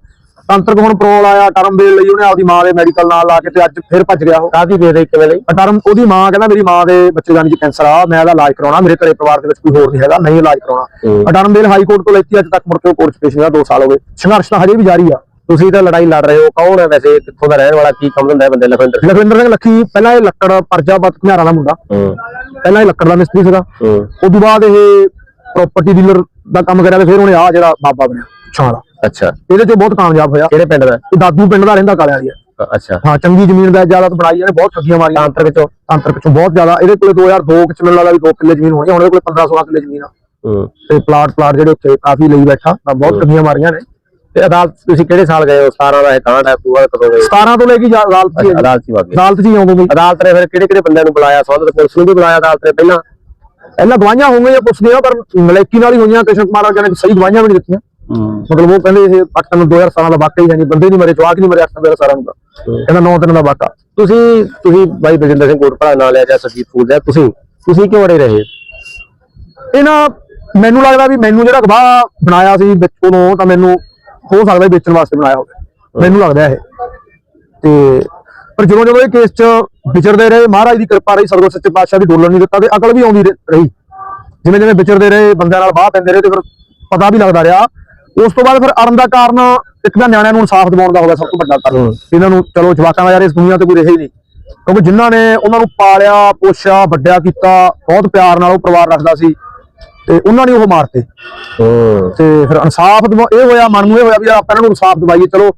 ਤੰਤਰਕ ਹੁਣ ਪਰੋਲ ਆਇਆ ਟਰਮ ਬੇਲ ਲਈ ਉਹਨੇ ਆਪਦੀ ਮਾਂ ਦੇ ਮੈਡੀਕਲ ਨਾਲ ਲਾ ਕੇ ਤੇ ਅੱਜ ਫਿਰ ਭੱਜ ਗਿਆ ਉਹ। ਕਾਫੀ ਦੇ ਦੇ ਕਿਵੇਂ ਲਈ ਟਰਮ ਉਹਦੀ ਮਾਂ ਕਹਿੰਦਾ ਮੇਰੀ ਮਾਂ ਦੇ ਬੱਚੇ ਜਾਨੀ ਚ ਕੈਂਸਰ ਆ ਮੈਂ ਇਹਦਾ ਇਲਾਜ ਕਰਾਉਣਾ ਮੇਰੇ ਘਰੇ ਪਰਿਵਾਰ ਦੇ ਵਿੱਚ ਕੋਈ ਹੋਰ ਨਹੀਂ ਹੈਗਾ ਨਹੀਂ ਇਲਾਜ ਕਰਾਉਣਾ। ਹੂੰ। ਅਟਰਮ ਬੇਲ ਹਾਈ ਕੋਰਟ ਤੋਂ ਲੈਤੀ ਅੱਜ ਤੱਕ ਮੁੜ ਕੇ ਕੋਰਟ ਪੇਸ਼ ਹੋਇਆ 2 ਸਾਲ ਹੋ ਗਏ। ਸੰਘਰਸ਼ ਤਾਂ ਹਜੇ ਵੀ ਜਾਰੀ ਆ। ਤੁਸੀਂ ਤਾਂ ਲੜਾਈ ਲੜ ਰਹੇ ਹੋ ਕੌਣ ਹੈ ਵੈਸੇ ਕਿੱਥੋਂ ਦਾ ਰਹਿਣ ਵਾਲਾ ਕੀ ਕੰਮ ਹੁੰਦਾ ਹੈ ਬੰਦੇ ਲਖਵਿੰਦਰ ਲਖਵਿੰਦਰ ਸਿੰਘ ਲੱਖੀ ਪਹਿਲਾਂ ਇਹ ਲੱਕੜ ਪਰਜਾਪਤ ਘਿਆਰਾਂ ਦਾ ਮੁੰਡਾ। ਪਹਿਲਾਂ ਇਹ ਲੱਕੜ ਦਾ ਮਿਸਤਰੀ ਸੀਗਾ। ਉਸ ਤੋਂ ਬਾਅਦ ਇਹ ਪ੍ਰਾਪਰਟੀ ਡੀਲਰ ਦਾ ਕੰਮ ਕਰਿਆ ਤੇ ਫਿਰ ਉਹਨੇ ਆ ਜਿਹੜਾ ਬਾਬਾ ਬਣਿਆ। ਛਾਂ ਦਾ ਅੱਛਾ। ਇਹਦੇ ਚ ਬਹੁਤ ਕਾਮਯਾਬ ਹੋਇਆ। ਕਿਹੜੇ ਪਿੰਡ ਦਾ? ਇਹ ਦਾਦੂ ਪਿੰਡ ਦਾ ਰਹਿੰਦਾ ਕਾਲਿਆਂ ਦੀ ਅ- ਅੱਛਾ। ਹਾਂ ਚੰਗੀ ਜ਼ਮੀਨ ਦਾ ਜ਼ਿਆਦਾ ਬਣਾਈ ਇਹਨੇ ਬਹੁਤ ਠੱਗੀਆਂ ਮਾਰੀਆਂ। ਤਾਂਤਰਿਕ ਚੋਂ ਤਾਂਤਰਿਕ ਚੋਂ ਬਹੁਤ ਜ਼ਿਆਦਾ। ਇਹਦੇ ਕੋਲੇ 2002 ਚ ਮੈਨੂੰ ਲੱਗਦਾ ਵੀ 2 ਕਿੱਲੇ ਜ਼ਮੀਨ ਹੋਣੀ ਆ, ਹੁਣ ਇਹਦੇ ਕੋਲੇ 15 16 ਕਿੱਲੇ ਜ਼ਮੀਨ ਆ। ਹੂੰ। ਤੇ ਪਲਾਟ ਪਲਾਟ ਜਿਹੜੇ ਉੱਥੇ ਕਾਫੀ ਲਈ ਬੈਠਾ। ਤਾਂ ਬਹੁਤ ਠੱਗੀਆਂ ਮਾਰੀਆਂ ਨੇ। ਤੇ ਅਦਾਲਤ ਤੁਸੀਂ ਕਿਹੜੇ ਸਾਲ ਗਏ ਹੋ? 17 ਦਾ ਇਹ ਕਾਂਡ ਹੈ ਪੂਰਾ ਕਦੋਂ ਗਏ 17 ਤੋਂ ਲੈ ਕੇ ਜਾ- ਅਦਾਲਤ ਹੀ ਹੈ ਜੀ। ਅਦਾਲਤ 'ਚ ਵਗ ਗਏ। ਅਦਾਲਤ ਹੀ ਆਉਂਦੇ ਬਈ। ਅਦਾਲਤ ਨੇ ਫਿਰ ਕਿਹੜੇ ਕਿਹੜੇ ਬੰਦਿਆਂ ਨੂੰ ਬੁਲਾਇਆ? ਸੰਬੰਧਿਤ ਪੁਲਿਸ ਨੂੰ ਵੀ ਬੁਲਾਇਆ ਅਦਾਲਤ ਨੇ ਪਹਿਲਾਂ? ਪਹਿਲਾਂ ਗਵਾਹੀਆਂ ਹੋਣਗੀਆਂ ਪੁੱਛਦੀਆਂ ਪਰ ਮਲੇਕੀ ਨਾਲ ਹੀ ਹੋਈਆਂ। ਕ੍ਰਿਸ਼ਨ ਕੁਮਾਰ ਵਰਗੇ ਨੇ ਸਹੀ ਗਵਾਹੀਆਂ ਵੀ ਨਹੀਂ ਦਿੱਤੀਆਂ। ਹੂੰ ਮਤਲਬ ਉਹ ਕਹਿੰਦੇ ਇਹ ਪੱਟਨ 2017 ਦਾ ਵਾਕਈ ਹੈ ਨਹੀਂ ਬੰਦੇ ਨਹੀਂ ਮਰੇ ਜਵਾਕ ਨਹੀਂ ਮਰੇ 2017 ਦਾ ਕਹਿੰਦਾ 9 ਦਿਨ ਦਾ ਵਾਕਾ। ਤੁਸੀਂ ਤੁਸੀਂ ਬਾਈ ਬਜਿੰਦਰ ਸਿੰਘ ਕੋਟਪੜਾ ਨਾਂ ਲਿਆ ਜਾਂ ਸਰਜੀਤ ਫੂਲ ਦਾ ਤੁਸੀਂ ਤੁਸੀਂ ਕਿਉਂ ਅੜੇ ਰਹੇ? ਇਹਨਾਂ ਮੈਨੂੰ ਲੱਗਦਾ ਵੀ ਮੈਨੂੰ ਜਿਹੜਾ ਗਵਾਹ ਬਣਾਇਆ ਸੀ ਵਿੱਚ ਉਦੋਂ ਤਾਂ ਮੈਨੂੰ ਹੋ ਸਕਦਾ ਵੇਚਣ ਵਾਸਤੇ ਬਣਾਇਆ ਹੋਵੇ। ਮੈਨੂੰ ਲੱਗਦਾ ਇਹ। ਤੇ ਪਰ ਜਦੋਂ ਜਦੋਂ ਇਹ ਕੇਸ 'ਚ ਵਿਚਰਦੇ ਰਹੇ ਮਹਾਰਾਜ ਦੀ ਕਿਰਪਾ ਰਹੀ ਸਰਗੁਰ ਸੱਚੇ ਪਾਤਸ਼ਾਹ ਦੀ ਡੋਲਣ ਨਹੀਂ ਦਿੱਤਾ ਤੇ ਅਕਲ ਵੀ ਆਉਂਦੀ ਰਹੀ। ਜਿਵੇਂ ਜਿਵੇਂ ਵਿਚਰਦੇ ਰਹੇ ਬੰਦਿਆਂ ਨਾਲ ਬਾਹ ਪੈਂਦੇ ਰਹੇ ਤੇ ਫਿਰ ਪਤਾ ਵੀ ਲੱਗਦਾ ਰਿਹਾ ਉਸ ਤੋਂ ਬਾਅਦ ਫਿਰ ਅਰਨ ਦਾ ਕਾਰਨ ਇੱਕ ਤਾਂ ਨਿਆਣਿਆਂ ਨੂੰ ਇਨਸਾਫ ਦਿਵਾਉਣ ਦਾ ਹੋਗਾ ਸਭ ਤੋਂ ਵੱਡਾ ਕਾਰਨ। ਇਹਨਾਂ ਨੂੰ ਚਲੋ ਜਵਾਕਾਂ ਦਾ ਯਾਰ ਇਸ ਦੁਨੀਆ ਤੇ ਕੋਈ ਰਹੇ ਹੀ ਨਹੀਂ। ਕਿਉਂਕਿ ਜਿਨ੍ਹਾਂ ਨੇ ਉਹਨਾਂ ਨੂੰ ਪਾਲਿਆ ਪੋਸ਼ਿਆ ਵੱਡਿਆ ਕੀਤਾ ਬਹੁਤ ਪਿਆਰ ਨਾਲ ਉਹ ਪਰਿਵਾਰ ਰੱਖਦਾ ਸੀ ਤੇ ਉਹਨਾਂ ਨੇ ਉਹ ਮਾਰਤੇ। ਤੇ ਫਿਰ ਇਨਸਾਫ ਇਹ ਹੋਇਆ ਮਨ ਨੂੰ ਇਹ ਹੋਇਆ ਵੀ ਆਪਾਂ ਇਹਨਾਂ ਨੂੰ ਇਨਸਾਫ ਦਿਵਾਈਏ ਚਲੋ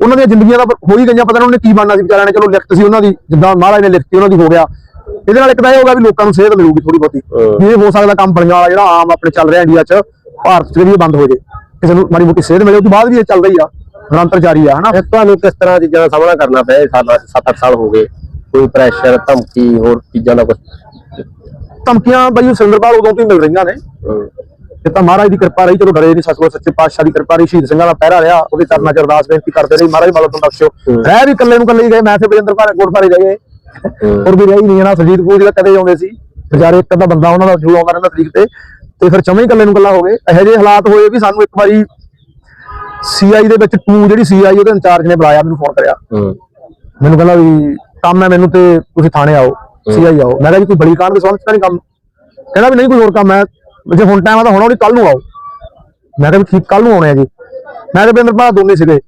ਉਹਨਾਂ ਦੀਆਂ ਜ਼ਿੰਦਗੀਆਂ ਦਾ ਹੋ ਹੀ ਗਈਆਂ ਪਤਾ ਨਹੀਂ ਉਹਨੇ ਕੀ ਬਣਨਾ ਸੀ ਵਿਚਾਰਿਆਂ ਨੇ ਚਲੋ ਲਿਖਤ ਸੀ ਉਹਨਾਂ ਦੀ ਜਿੱਦਾਂ ਮਹਾਰਾਜ ਨੇ ਲਿਖਤੀ ਉਹਨਾਂ ਦੀ ਹੋ ਗਿਆ। ਇਹਦੇ ਨਾਲ ਇੱਕ ਤਾਂ ਇਹ ਹੋਗਾ ਵੀ ਲੋਕਾਂ ਨੂੰ ਸੇਧ ਮਿਲੂਗੀ ਥੋੜੀ ਬਹੁਤੀ। ਇਹ ਹੋ ਸਕਦਾ ਕੰਮ ਬਣਿਆ ਵਾਲਾ ਜਿਹੜਾ ਆਮ ਆਪਣੇ ਚੱਲ ਰਿਹਾ ਇੰਡੀਆ 'ਚ ਭਾਰਤ 'ਚ ਵੀ ਬੰਦ ਹੋ ਜੇ। ਕਿਸੇ ਨੂੰ ਮਾੜੀ ਮੋਟੀ ਸੇਧ ਮਿਲੇ ਉਸ ਤੋਂ ਬਾਅਦ ਵੀ ਇਹ ਚੱਲਦਾ ਹੀ ਆ ਨਿਰੰਤਰ ਜਾਰੀ ਆ ਹਨਾ? ਤੁਹਾਨੂੰ ਕਿਸ ਤਰ੍ਹਾਂ ਚੀਜ਼ਾਂ ਦਾ ਸਾਹਮਣਾ ਕਰਨਾ ਪਿਆ ਇਹ ਸਾਲਾਂ 7-8 ਸਾਲ ਹੋ ਗਏ ਕੋਈ ਪ੍ਰੈਸ਼ਰ ਧਮਕੀ ਹੋਰ ਚੀਜ਼ਾਂ ਦਾ ਕੁਝ ਧਮਕੀਆਂ ਬਈ ਸੁਰਿੰਦਰਪਾਲ ਉਦੋਂ ਤੋਂ ਹੀ ਮਿਲ ਰਹੀਆਂ ਨੇ। ਇਹ ਤਾਂ ਮਹਾਰਾਜ ਦੀ ਕਿਰਪਾ ਰਹੀ ਚਲੋ ਡਰੇ ਨਹੀਂ ਸੱਚੋ ਸੱਚੇ ਪਾਤਸ਼ਾਹ ਦੀ ਕਿਰਪਾ ਰਹੀ ਸ਼ਹੀਦ ਸਿੰਘਾਂ ਦਾ ਪਹਿਰਾ ਰਿਹਾ ਉਹਦੇ ਚਰਨਾਂ 'ਚ ਅਰਦਾਸ ਬੇਨਤੀ ਕਰਦੇ ਰਹੀ ਮਹਾਰਾਜ ਮਾਲਕ ਨੂੰ ਬਖਸ਼ੋ। ਰਹਿ ਵੀ ਇਕੱਲੇ ਨੂੰ ਇਕੱਲੇ ਹੀ ਗਏ ਮੈਂ ਤੇ ਬਜਿੰਦਰ ਭਾਰੇ ਕੋਟ ਭਾਰੇ ਗਏ। ਹੋਰ ਵੀ ਰਹੀ ਨਹੀਂ ਨਾ ਸੁਰਜੀਤ ਪੂਰ ਜਿਹੜਾ ਕਦੇ ਆਉਂਦੇ ਸੀ। ਵਿਚਾਰੇ ਇੱਕ ਅੱਧਾ ਬੰਦਾ ਉਹਨਾਂ ਦਾ ਜੂ ਆਉਂਦਾ ਰਹਿੰਦਾ ਤਰੀਕ ਤੇ ਤੇ ਫਿਰ ਚਵੇਂ ਹੀ ਇਕੱਲੇ ਨੂੰ ਇਕੱਲਾ ਹੋ ਗਏ। ਇਹੋ ਜਿਹੇ ਹਾਲਾਤ ਹੋਏ ਵੀ ਸਾਨੂੰ ਇੱਕ ਵਾਰੀ ਸੀਆਈ ਦੇ ਵਿੱਚ ਟੂ ਜਿਹੜੀ ਸੀਆਈ ਉਹਦੇ ਇੰਚਾਰਜ ਨੇ ਬੁਲਾਇਆ ਮੈਨੂੰ ਫੋਨ ਕਰਿਆ। ਮੈਨੂੰ ਕਹਿੰਦਾ ਵੀ ਕੰਮ ਹੈ ਮੈਨੂੰ ਤੇ ਤੁਸੀਂ ਥਾਣੇ ਆਓ ਸੀਆਈ ਆਓ। ਮੈਂ ਕਿਹਾ ਵੀ ਕੋਈ ਬੜੀ ਕਾਂਡ ਦੇ ਸੰਬੰਧ 'ਚ ਤਾਂ ਨਹੀਂ ਕੰਮ? ਕਹਿੰਦਾ ਵੀ ਨਹੀਂ ਕੋਈ ਹੋਰ ਕੰਮ ਹੈ। ਜੇ ਹੁਣ ਟਾਈਮ ਆ ਤਾਂ ਹੁਣ ਆਉਣੀ ਕੱਲ ਨੂੰ ਆਓ। ਮੈਂ ਕਿਹਾ ਵੀ ਠੀਕ ਕੱਲ ਨੂੰ ਆਉਣੇ ਆ ਜੀ। ਮੈਂ ਤੇ ਬਿੰਦਰ ਭਾ ਦੋਨੇ ਸੀਗੇ।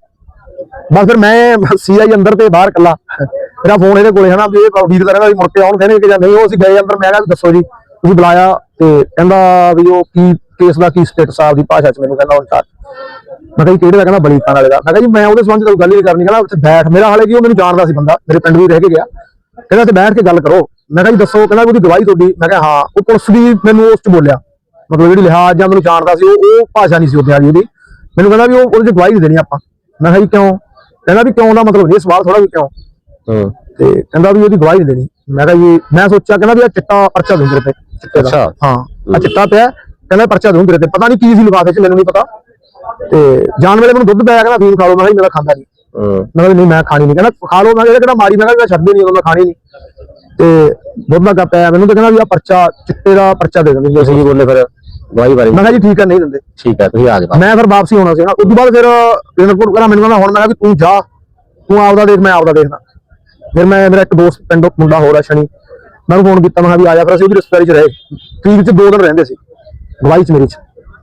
ਬਸ ਫਿਰ ਮੈਂ ਸੀਆਈ ਅੰਦਰ ਤੇ ਬਾਹਰ ਕੱਲਾ ਮੇਰਾ ਫੋਨ ਇਹਦੇ ਕੋਲੇ ਹਨਾ ਵੀ ਇਹ ਉਡੀਕ ਕਰੇਗਾ ਵੀ ਮੁੜ ਕੇ ਆਉਣ ਕਹਿੰਦੇ ਕਿ ਜਾਂ ਨਹੀਂ ਉਹ ਅਸੀਂ ਗਏ ਅੰਦਰ ਮੈਂ ਕਿਹਾ ਵੀ ਦੱਸੋ ਜੀ। ਤੁਸੀਂ ਬੁਲਾਇਆ ਤੇ ਕਹਿੰਦਾ ਵੀ ਉਹ ਕੀ ਕੇਸ ਦਾ ਕੀ ਸਟੇਟਸ ਆ ਦੀ ਭਾਸ਼ਾ ਚ ਮੈਨੂੰ ਕਹਿੰਦਾ ਹੁਣ ਚਾਰ ਮੈਂ ਕਿਹਾ ਜੀ ਕਿਹੜੇ ਦਾ? ਕਹਿੰਦਾ ਬਲੀ ਖਾਨ ਵਾਲੇ ਦਾ। ਮੈਂ ਕਿਹਾ ਜੀ ਮੈਂ ਉਹਦੇ ਸੰਬੰਧ ਚ ਕੋਈ ਗੱਲ ਹੀ ਨਹੀਂ ਕਰਨੀ। ਕਹਿੰਦਾ ਉੱਥੇ ਬੈਠ। ਮੇਰਾ ਹਾਲੇ ਕੀ ਉਹ ਮੈਨੂੰ ਜਾਣਦਾ ਸੀ ਬੰਦਾ। ਮੇਰੇ ਪਿੰਡ ਵੀ ਰਹਿ ਕੇ ਗਿਆ। ਕਹਿੰਦਾ ਤੇ ਬੈਠ ਕੇ ਗੱਲ ਕਰੋ। ਮੈਂ ਕਿਹਾ ਜੀ ਦੱਸੋ ਕਹਿੰਦਾ ਉਹਦੀ ਗਵਾਹੀ ਤੁਹਾਡੀ। ਮੈਂ ਕਿਹਾ ਹਾਂ। ਉਹ ਪੁਲਿਸ ਵੀ ਮੈਨੂੰ ਉਸ ਚ ਬੋਲਿਆ। ਮਤਲਬ ਜਿਹੜੀ ਲਿਹਾਜ਼ ਜਾਂ ਮੈਨੂੰ ਜਾਣਦਾ ਸੀ ਉਹ ਉਹ ਭਾਸ਼ਾ ਨਹੀਂ ਸੀ ਉਹਦੇ ਵਾਲੀ ਉਹਦੀ। ਮੈਨੂੰ ਕਹਿੰਦਾ ਵੀ ਉਹ ਉਹਦੇ ਚ ਗਵਾਹੀ ਨਹੀਂ ਦੇਣੀ ਆਪਾਂ। ਮੈਂ ਕਿਹਾ ਜੀ ਕਿਉਂ? ਕਹਿੰਦਾ ਵੀ ਕਿਉਂ ਦਾ ਮਤਲਬ ਇਹ ਸਵਾਲ ਥੋੜਾ ਵੀ ਕਿਉਂ? ਹੂੰ। ਤੇ ਕਹਿੰਦਾ ਵੀ ਉਹਦੀ ਗਵਾਹੀ ਨਹੀਂ ਦੇਣੀ। ਮੈਂ ਕਿਹਾ ਜੀ ਮੈਂ ਸੋਚਿਆ ਕਹਿੰਦਾ ਵੀ ਆ ਚਿੱਟਾ ਪਰਚਾ ਦੂੰ ਤੇਰੇ ਤੇ ਚਿੱਟੇ ਦਾ। ਅੱਛਾ। ਹਾਂ ਆ ਚਿੱਟਾ ਪਿਆ ਕਹਿੰਦਾ ਪਰਚਾ ਦੂੰ ਤੇਰੇ ਤੇ ਪਤਾ ਨਹੀਂ ਕੀ ਸੀ ਲਿਫਾਫੇ 'ਚ ਮੈਨੂੰ ਨਹੀਂ ਪਤਾ। ਤੇ ਜਾਣ ਵੇਲੇ ਮੈਨੂੰ ਦੁੱਧ ਪਿਆ ਕਹਿੰਦਾ ਫੀਮ ਖਾ ਲਓ ਮੈਂ ਕਿਹਾ ਜੀ ਮੇਰਾ ਖਾਂਦਾ ਨਹੀਂ ਹੂੰ। ਮੈਂ ਕਿਹਾ ਨਹੀਂ ਮੈਂ ਖਾਣੀ ਨਹੀਂ ਕਹਿੰਦਾ ਖਾ ਲਓ ਮੈਂ ਕਿਹਾ ਕਿਹੜਾ ਮਾਰੀ ਮੈਂ ਕਿਹਾ ਮੈਂ ਛੱਡਦੇ ਨਹੀਂ ਉਦੋਂ ਮੈਂ ਖਾਣੀ ਨਹੀਂ ਤੇ ਦੁੱਧ ਦਾ ਕੱਪ ਪਿਆ ਮੈਨੂੰ ਤਾਂ ਕਹਿੰਦਾ ਵੀ ਆ ਪਰਚਾ ਚਿੱਟੇ ਦਾ ਪਰਚਾ ਦੇ ਦਿੰਦੇ ਤੁਸੀਂ ਕੀ ਬੋਲੇ ਫਿਰ? ਦਵਾਈ ਬਾਰੇ? ਮੈਂ ਕਿਹਾ ਜੀ ਠੀਕ ਹੈ ਨਹੀਂ ਦਿੰਦੇ। ਠੀਕ ਹੈ ਤੁਸੀਂ ਆ ਗਏ ਮੈਂ ਫਿਰ ਵਾਪਸੀ ਹੋਣਾ ਸੀ ਨਾ ਉਸ ਤੋਂ ਬਾਅਦ ਫਿਰ ਰਿਪੋਰਟ ਕਰਾਂ ਮੈਨੂੰ ਕਹਿੰਦਾ ਹੁਣ ਮੈਂ ਕਿਹਾ ਵੀ ਤੂੰ ਜਾ ਤੂੰ ਆਪਦਾ ਦੇਖ ਮੈਂ ਆਪਦਾ ਦੇਖਦਾ। ਫਿਰ ਮੈਂ ਮੇਰਾ ਇੱਕ ਦੋਸਤ ਪਿੰਡ ਮੁੰਡਾ ਹੋਰ ਆ ਸ਼ਨੀ। ਮੈਂ ਉਹਨੂੰ ਫੋਨ ਕੀਤਾ ਮੈਂ ਕਿਹਾ ਵੀ ਆ ਜਾ ਫਿਰ ਅਸੀਂ ਉਹਦੀ ਰਿਸ਼ਤੇਦਾਰੀ ਚ ਰਹੇ। ਤੀਕ ਚ ਦੋ ਦਿਨ ਰਹਿੰਦੇ ਸੀ ਗਵਾਈ ਚ ਮੇਰੀ ਚ।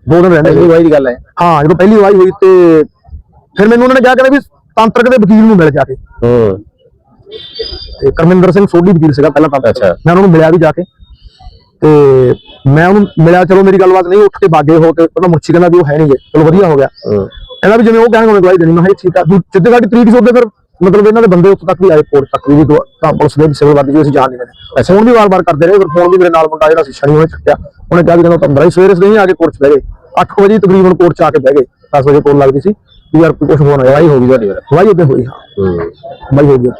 ਦੋ ਦਿਨ ਰਹਿੰਦੇ ਸੀ। ਦਵਾਈ ਦੀ ਗੱਲ ਹੈ। ਹਾਂ ਜਦੋਂ ਪਹਿਲੀ ਵਾਰੀ ਹੋਈ ਤੇ ਫਿਰ ਮੈਨੂੰ ਉਹਨਾਂ ਨੇ ਕਿਹਾ ਕਹਿੰਦੇ ਵੀ ਤੰਤਰਕ ਦੇ ਵਕੀਲ ਨੂੰ ਮਿਲ ਜਾ ਕੇ। ਹੂੰ। ਤੇ ਕਰਮਿੰਦਰ ਸਿੰਘ ਸੋਢੀ ਵਕੀਲ ਸੀਗਾ ਪਹਿਲਾਂ ਅੱਛਾ। ਮੈਂ ਉਹਨਾਂ ਨੂੰ ਮਿਲਿਆ ਵੀ ਜਾ ਕੇ। ਤੇ ਮੈਂ ਉਹਨੂੰ ਮਿਲਿਆ ਚਲੋ ਮੇਰੀ ਗੱਲਬਾਤ ਨਹੀਂ ਉੱਠ ਕੇ ਬਾਗੇ ਹੋ ਕੇ ਉਹਦਾ ਮੁਰਸ਼ੀ ਕਹਿੰਦਾ ਵੀ ਉਹ ਹੈ ਨਹੀਂ ਚਲੋ ਵਧੀਆ ਹੋ ਗਿਆ। ਹੂੰ। ਕਹਿੰਦਾ ਵੀ ਜਿਵੇਂ ਉਹ ਕਹਿਣਗੇ ਮੈਂ ਗਵਾਹੀ ਦੇਣੀ। ਮੈਂ ਕਿਹਾ ਠੀਕ ਆ। ਜਿੱਦੇ ਸਾਡੀ ਤਰੀਕ ਸੀ ਉਹਦੇ ਫਿਰ ਮਤਲਬ ਇਹਨਾਂ ਦੇ ਬੰਦੇ ਉੱਥੇ ਤੱਕ ਵੀ ਆਏ ਕੋਰਟ ਤੱਕ ਵੀ ਤਾਂ ਪੁਲਿਸ ਦੇ ਵੀ ਸਿਵਲ ਵਰਦੀ ਜੀ ਅਸੀਂ ਜਾਣ ਨਹੀਂ ਦੇਣਾ ਫੋਨ ਵੀ ਵਾਰ-ਵਾਰ ਕਰਦੇ ਰਹੇ ਫਿਰ ਫੋਨ ਵੀ ਮੇਰੇ ਨਾਲ ਮੁੰਡਾ ਜਿਹੜਾ ਸੀ ਸ਼ਨੀ ਉਹਨੇ ਚੱਕਿਆ ਉਹਨੇ ਕਿਹਾ ਵੀ ਕਹਿੰਦਾ ਤਾਂ ਹੀ ਸਵੇਰੇ ਸਵੇਰੇ ਆ ਕੇ ਕੋਰਟ 'ਚ ਬਹਿ ਗਏ। 8 ਵਜੇ ਤਕਰੀਬਨ ਕੋਰਟ 'ਚ ਆ ਕੇ ਬਹਿ ਗਏ। 10 ਵਜੇ ਕੋਲ ਲੱਗਦੀ ਸੀ ਵੀ ਯਾਰ ਕੁਝ ਹੋਣ ਆਇਆ। ਦਵਾਈ ਹੋ ਗਈ ਤੁਹਾਡੀ ਵਾਹੀ ਉੱਤੇ ਹੋਈ ਹਾਂ। ਹੂੰ। ਬਾਈ ਹੋ ਗਿਆ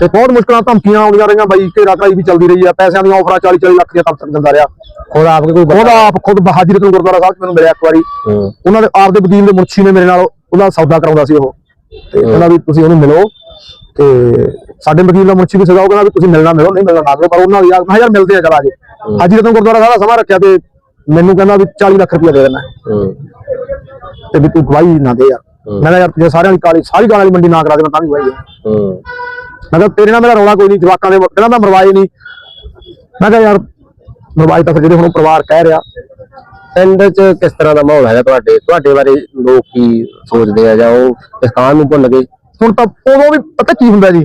ਤੇ ਬਹੁਤ ਮੁਸ਼ਕਲਾਂ ਧਮਕੀਆਂ ਆਉਂਦੀਆਂ ਰਹੀਆਂ ਬਾਈ ਘੇਰਾ ਘਰਾਈ ਵੀ ਚੱਲਦੀ ਰਹੀ ਆ। ਪੈਸਿਆਂ ਦੀਆਂ ਆਫਰਾਂ 40 40 ਲੱਖ ਦੀਆਂ ਤੱਕ ਤੱਕ ਦਿੰਦਾ ਰਿਹਾ। ਖੁਦ ਆਪ ਕੋਈ ਉਹਦਾ ਆਪ ਖੁਦ ਬਹਾਜਰੀ ਤੋਂ ਗੁਰਦੁਆਰਾ ਸਾਹਿਬ 'ਚ ਮੈਨੂੰ ਮਿਲਿਆ ਇੱਕ ਵਾਰੀ। ਹੂੰ। ਉਹਨਾਂ ਦੇ ਆਪ ਦੇ ਵਕੀਲ ਦੇ ਮੁਨਸ਼ੀ ਨੇ ਮੇਰੇ ਨਾਲ ਉਹਦਾ ਸੌਦਾ ਕਰਾਉਂਦਾ ਸੀ ਉਹ। ਤੇ ਕਹਿੰਦਾ ਵੀ ਤੁਸੀਂ ਉਹਨੂੰ ਮਿਲੋ ਤੇ ਸਾਡੇ ਵਕੀਲ ਦਾ ਮੁਨਸ਼ੀ ਵੀ ਸੀਗਾ ਉਹ ਕਹਿੰਦਾ ਵੀ ਤੁਸੀਂ ਮਿਲਣਾ ਮਿਲੋ ਨਹੀਂ ਮਿਲਣਾ ਨਾ ਮਿਲੋ ਪਰ ਉਹਨਾਂ ਦੀ ਯਾਰ ਮੈਂ ਯਾਰ ਮਿਲਦੇ ਆ ਚਲ ਆਜੇ ਹਾਜੀ ਰਤਨ ਗੁਰਦੁਆਰਾ ਸਾਹਿਬ ਦਾ ਸਮਾਂ ਰੱਖਿਆ ਤੇ ਮੈਨੂੰ ਕਹਿੰਦਾ ਵੀ 40 ਲੱਖ ਰੁਪਇਆ ਦੇ ਦੇਣਾ। ਹੂੰ। ਤੇ ਵੀ ਤੂੰ ਗਵਾਹੀ ਨਾ ਦੇ ਯਾਰ। ਮੈਂ ਕਿਹਾ ਯਾਰ ਜੇ ਸਾਰਿਆਂ ਦੀ ਕਾਲੀ ਸਾਰੀ ਕਾਲੀ ਮੰਡੀ ਨਾ ਕਰਾ ਦੇ ਮੈਂ ਤਾਂ ਵੀ ਗਵਾਹੀ ਹੂੰ। ਮੈਂ ਕਿਹਾ ਤੇਰੇ ਨਾਲ ਮੇਰਾ ਰੌਲਾ ਕੋਈ ਨਹੀਂ ਜਵਾਕਾਂ ਦੇ ਕਹਿੰਦਾ ਮੈਂ ਮਰਵਾਏ ਨਹੀਂ। ਮੈਂ ਕਿਹਾ ਯਾਰ ਮਰਵਾਏ ਤਾਂ ਜਿਹੜੇ ਹੁਣ ਪਰਿਵਾਰ ਕਹਿ ਰਿਹਾ ਪਿੰਡ 'ਚ ਕਿਸ ਤਰ੍ਹਾਂ ਦਾ ਮਾਹੌਲ ਹੈਗਾ ਤੁਹਾਡੇ? ਤੁਹਾਡੇ ਬਾਰੇ ਲੋਕ ਕੀ ਸੋਚਦੇ ਆ ਜਾਂ ਉਹ ਇਸ ਕਾਨ ਨੂੰ ਭੁੱਲ ਗਏ? ਹੁਣ ਤਾਂ ਉਦੋਂ ਵੀ ਪਤਾ ਕੀ ਹੁੰਦਾ ਜੀ